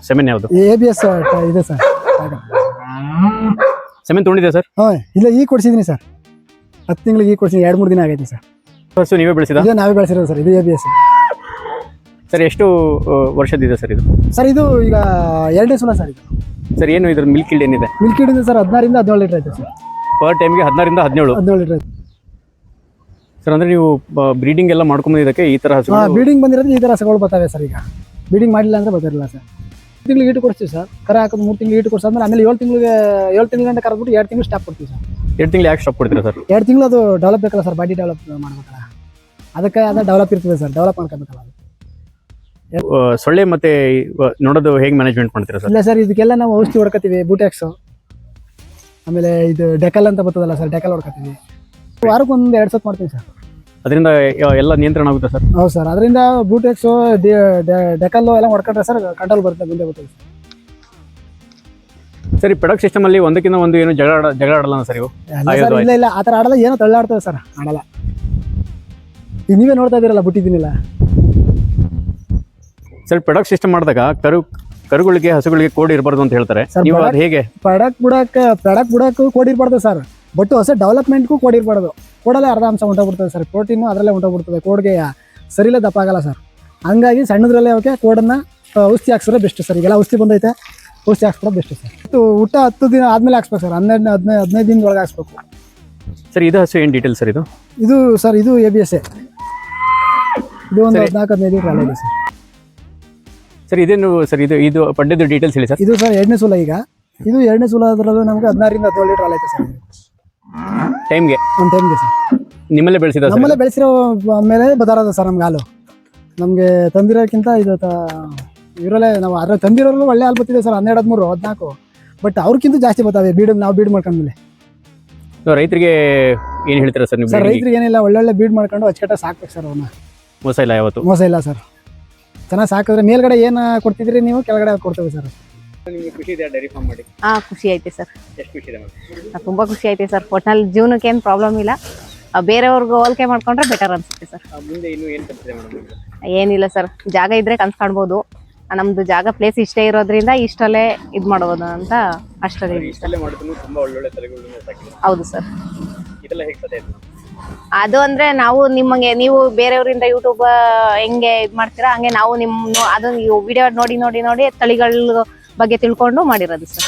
ಸೆಮೆನ್ ಯಾವುದು? ಎ ಬಿ ಎಸ್ ಇದೆ ಸರ್ ಸೆಮೆನ್ ತೊಗೊಂಡಿದೆ ಸರ್ ಹಾಂ ಇಲ್ಲ ಈಗ ಕೊಡ್ಸಿದೀನಿ ಸರ್ ಹತ್ತು ತಿಂಗಳಿಗೆ ಈಗ ಕೊಡಿಸಿದ್ದೀನಿ ಎರಡು ಮೂರು ದಿನ ಆಗೈತೆ ಸರ್ ಸರ್ ನೀವೇ ಬೆಳೆಸಿದ? ಇದು ನಾವೇ ಬೆಳೆಸಿರೋದು ಸರ್ ಇದು ಎ ಬಿ ಎಸ್ ಸರ್ ಎಷ್ಟು ವರ್ಷದಿದೆ ಸರ್ ಇದು? ಸರ್ ಇದು ಈಗ ಎರಡನೇ ಸಲ ಸರ್ ಇದು. ಸರ್ ಏನು ಇದ್ರ ಮಿಲ್ಕ್ ಇಲ್ಡ್ ಏನಿದೆ? ಮಿಲ್ಕ್ ಇದೆ ಸರ್ ಹದಿನಾರಿಂದ ಹದಿನೇಳು ಲೀಟರ್ ಐತೆ ಸರ್ ಪರ್ ಟೈಮ್ಗೆ ಹದಿನಾರಿಂದ ಹದಿನೇಳು? ಹದಿನೇಳು ಲೀಟರ್ ಐತೆ. ಸರ್ ಅಂದರೆ ನೀವು ಬ್ರೀಡಿಂಗ್ ಎಲ್ಲ ಮಾಡ್ಕೊಂಬಂದಿದ್ದಕ್ಕೆ ಈ ಥರ ಹಸು ಹಾಂ ಬೀಡಿಂಗ್ ಬಂದಿರೋದು ಈ ಥರ ಹಸುಗಳು ಬರ್ತವೆ ಸರ್ ಈಗ. ಬ್ರೀಡಿಂಗ್ ಮಾಡಿಲ್ಲ ಅಂದರೆ ಬರ್ತಿರಲಿಲ್ಲ ಸರ್ ತಿಂಗಳಿಗೆ ಈಟು ಕೊಡ್ತೀವಿ ಸರ್. ಕರ ಹಾಕೋದು ಮೂರು ತಿಂಗಳು ಈಟು ಕೊಡ್ಸಂದ್ರೆ ಆಮೇಲೆ ಏಳು ತಿಂಗಳಿಗೆ ಏಳು ತಿಂಗಳ ಗಂಟೆ ಕರೆದ್ಬಿಟ್ಟು ಎರಡು ತಿಂಗಳು ಸ್ಟಾಪ್ ಕೊಡ್ತೀವಿ ಸರ್. ಎರಡು ತಿಂಗಳು ಯಾಕೆ ಸ್ಟಾಪ್ ಕೊಡ್ತೀರಾ ಸರ್? ಎರಡು ತಿಂಗಳು ಅದು ಡೆವಲಪ್ ಬೇಕಲ್ಲ ಸರ್ ಬಾಡಿ ಡೆವಲಪ್ ಮಾಡ್ಬೇಕಲ್ಲ. ಅದಕ್ಕೆ ಅದು ಡೆವಲಪ್ ಇರ್ತದೆ ಸರ್ ಡೆವಲಪ್ ಮಾಡ್ಕೋಬೇಕಲ್ಲ ಅದು. ಸೊಳ್ಳೆ ಮತ್ತೆ ನೋಡೋದು ಹೇಗೆ ಮ್ಯಾನೇಜ್ಮೆಂಟ್ ಮಾಡ್ತೀರಾ ಸರ್? ಇಲ್ಲ ಸರ್ ಇದಕ್ಕೆಲ್ಲ ನಾವು ಔಷಧಿ ಹೊಡ್ಕೊತೀವಿ ಬೂಟ್ಯಾಕ್ಸು ಆಮೇಲೆ ಇದು ಡೆಕಲ್ ಅಂತ ಬರ್ತದಲ್ಲ ಸರ್ ಡೆಕಲ್ ಹೊಡ್ಕೊತೀವಿ ವಾರಕ್ಕೆ ಒಂದು ಎರಡು ಸತ್ ಮಾಡ್ತೀವಿ ಸರ್. ಅದರಿಂದ ಎಲ್ಲ ನಿಯಂತ್ರಣ ಆಗುತ್ತೆ ಸರ್? ಹೌದು ಸರ್. ಅದರಿಂದ ಬ್ಲೂಟೆಕ್ಸ್ ಡೆಕಲ್ಲು ಎಲ್ಲ ಹೊಡ್ಕೊಂಡ್ರೆ ಸರ್ ಕಂಟ್ರೋಲ್ ಬರುತ್ತೆ ಮುಂದೆ ಬರ್ತದೆ ಸರ್. ಈ ಪ್ರೊಡಕ್ಟ್ ಸಿಸ್ಟಮ್ ಅಲ್ಲಿ ಒಂದಕ್ಕಿಂತ ಒಂದು ಏನು ಜಗಳ ಜಗಳ ಆಡಲ್ಲ ಸರ್ ಇವು? ಇಲ್ಲ ಇಲ್ಲ ಆ ಥರ ಆಡಲ್ಲ ಏನೋ ತಳ್ಳಾಡ್ತದೆ ಸರ್ ಆಡಲ್ಲ. ಈಗ ನೀವೇ ನೋಡ್ತಾ ಇದ್ದೀರಲ್ಲ ಬಿಟ್ಟಿದ್ದೀನಿಲ್ಲ. ಸರ್ ಪ್ರೊಡಕ್ಟ್ ಸಿಸ್ಟಮ್ ಮಾಡಿದಾಗ ಕರು ಕರುಗಳಿಗೆ ಹಸುಗಳಿಗೆ ಕೋಡ್ ಇರಬಾರ್ದು ಅಂತ ಹೇಳ್ತಾರೆ. ನೀವು ಅದು ಹೇಗೆ? ಪ್ರಾಡಕ್ಟ್ ಬಿಡಕ್ಕೆ ಪ್ರಾಡಕ್ಟ್ ಕೋಡ್ ಇರಬಾರ್ದು ಸರ್. ಬಟ್ ಹೊಸ ಡೆವಲಪ್ಮೆಂಟ್ಗೂ ಕೊಡಿರ್ಬಾರ್ದು ಕೊಡಲೇ ಅರ್ಧ ಅಂಶ ಹೊಂಟೋಗ್ಬಿಡ್ತದೆ ಸರ್ ಪ್ರೋಟೀನು ಅದರಲ್ಲೇ ಹೊಂಟೋಗ್ಬಿಡ್ತದೆ ಕೋಡ್ಗೆ ಸರಿಲೇ ದಪ್ಪ ಆಗಲ್ಲ ಸರ್ ಹಂಗಾಗಿ ಸಣ್ಣದ್ರಲ್ಲೇ ಅವಕ್ಕೆ ಕೋಡನ್ನು ಔಷಧಿ ಹಾಕ್ಸಿದ್ರೆ ಬೆಸ್ಟ್ ಸರ್ ಈಗೆಲ್ಲ ಔಷಧಿ ಬಂದೈತೆ. ಔಷಧಿ ಹಾಕ್ಸ್ಬಿಡೋದು ಬೆಸ್ಟ್ ಸರ್ ಇದು ಊಟ ಹತ್ತು ದಿನ ಆದಮೇಲೆ ಹಾಕ್ಸ್ಬೇಕು ಸರ್ ಹನ್ನೆರಡು ಹದಿನೈದು ಹದಿನೈದು ದಿನದೊಳಗೆ ಹಾಕ್ಸ್ಬೇಕು. ಸರ್ ಇದು ಹಸು ಏನು ಡೀಟೇಲ್ ಸರ್ ಇದು? ಇದು ಸರ್ ಇದು ಎ ಬಿ ಎಸ್ ಎ ಇದು ಒಂದು. ಹದಿನಾಲ್ಕು ಹದಿನೈದು ಲೀಟ್ರ್ ಇದೆ ಸರ್ ಸರ್ ಇದೇನು ಸರ್ ಇದು ಇದು ಪಂಡ್ಯದ ಡೀಟೇಲ್ಸ್ ಹೇಳಿ ಸರ್ ಇದು ಸರ್ ಎರಡನೇ ಸೂಲ ಈಗ. ಇದು ಎರಡನೇ ಸೂಲ ಅದರಲ್ಲೂ ನಮಗೆ ಹದಿನಾರರಿಂದ ಹದಿನೇಳು ಲೀಟ್ರ್ ಐತೆ ಸರ್ ಟೈಮ್ಗೆ ಒಂದು ಟೈಮ್ಗೆ ಸರ್. ನಿಮ್ಮಲ್ಲೇ ಬೆಳೆಸಿದ ನಮ್ಮಲ್ಲೇ ಬೆಳೆಸಿರೋ ಮೇಲೆ ಬದಾರದ ಸರ್ ನಮ್ಗೆ ಹಾಲು. ನಮಗೆ ತಂದಿರೋಕ್ಕಿಂತ ಇದು ಇವರಲ್ಲೇ ನಾವು ಅದ್ರ ತಂದಿರೋರು ಒಳ್ಳೆ ಹಾಲು ಬರ್ತಿದೆ ಸರ್ ಹನ್ನೆರಡು ಹದಿಮೂರು ಹದಿನಾಲ್ಕು. ಬಟ್ ಅವ್ರಿಗಿಂತ ಜಾಸ್ತಿ ಬರ್ತಾವೆ ಬೀಡ್ ನಾವು ಬೀಡ್ ಮಾಡ್ಕೊಂಡ್ಮೇಲೆ. ಸೊ ರೈತರಿಗೆ ಏನು ಹೇಳ್ತೀರಾ ಸರ್ ನೀವು ಸರ್ ರೈತರಿಗೆ ಏನಿಲ್ಲ ಒಳ್ಳೊಳ್ಳೆ ಬೀಡ್ ಮಾಡ್ಕೊಂಡು ಅಚ್ಚುಕಟ್ಟಾಗಿ ಸಾಕ್ಬೇಕು ಸರ್ ಅವನ್ನ ಮೋಸ ಇಲ್ಲ ಯಾವತ್ತು? ಮೋಸ ಇಲ್ಲ ಸರ್. ಚೆನ್ನಾಗಿ ಸಾಕಿದ್ರೆ ಮೇಲ್ಗಡೆ ಏನು ಕೊಡ್ತಿದ್ರಿ ನೀವು ಕೆಳಗಡೆ ಕೊಡ್ತೇವೆ ಸರ್. ನಿಮಗೆ ಖುಷಿ ಇದೆ ಡೈರಿ ಫಾರ್ಮ್ ಮಾಡಿ? ಹಾ ಖುಷಿ ಐತೆ ಸರ್. ಎಷ್ಟು ಖುಷಿ ಇದೆ ತುಂಬಾ ಖುಷಿ ಐತೆ ಸರ್. ಒಟ್ನಲ್ಲಿ ಜೀವನಕ್ಕೆ ಏನು ಪ್ರಾಬ್ಲಮ್ ಇಲ್ಲ. ಆ, ಬೇರೆಯವ್ರಿಗೆ ಹೋಲಿಕೆ ಮಾಡ್ಕೊಂಡ್ರೆ ಬೆಟರ್ ಅನ್ಸುತ್ತೆ ಸರ್. ಮುಂದೆ ಇನ್ನೂ ಏನು ಕಲ್ತಿದೆ ಮೇಡಮ್ ಏನಿಲ್ಲ ಸರ್. ಜಾಗ ಇದ್ರೆ ಕನ್ಸ್ ಕಾಣ್ಬೋದು. ಆ, ನಮ್ದು ಜಾಗ ಪ್ಲೇಸ್ ಇಷ್ಟೇ ಇರೋದ್ರಿಂದ ಇಷ್ಟಲ್ಲೇ ಇದ್ ಮಾಡ್ಬೋದು ಅಂತ ಅಷ್ಟರಲ್ಲಿ ಇಷ್ಟಲ್ಲೇ ಮಾಡಿದ್ರು ತುಂಬಾ ಒಳ್ಳೊಳ್ಳೆ ತಲೆಗಳನ್ನ ಸಾಕಿದೆ ಹೌದು ಸರ್. ಇದೆಲ್ಲ ಹೇಗೆ? ಅದು ಅಂದ್ರೆ ನಾವು ನಿಮಗೆ ನೀವು ಬೇರೆಯವರಿಂದ ಯೂಟ್ಯೂಬ್ ಹೆಂಗೆ ಇದ್ ಮಾಡ್ತೀರಾ ಹಂಗೆ ನಾವು ನಿಮ್ಮ ಅದನ್ನ ವಿಡಿಯೋ ನೋಡಿ ನೋಡಿ ನೋಡಿ ತಳಿಗಳ ಬಗ್ಗೆ ತಿಳ್ಕೊಂಡು ಮಾಡಿರೋದು ಸರ್.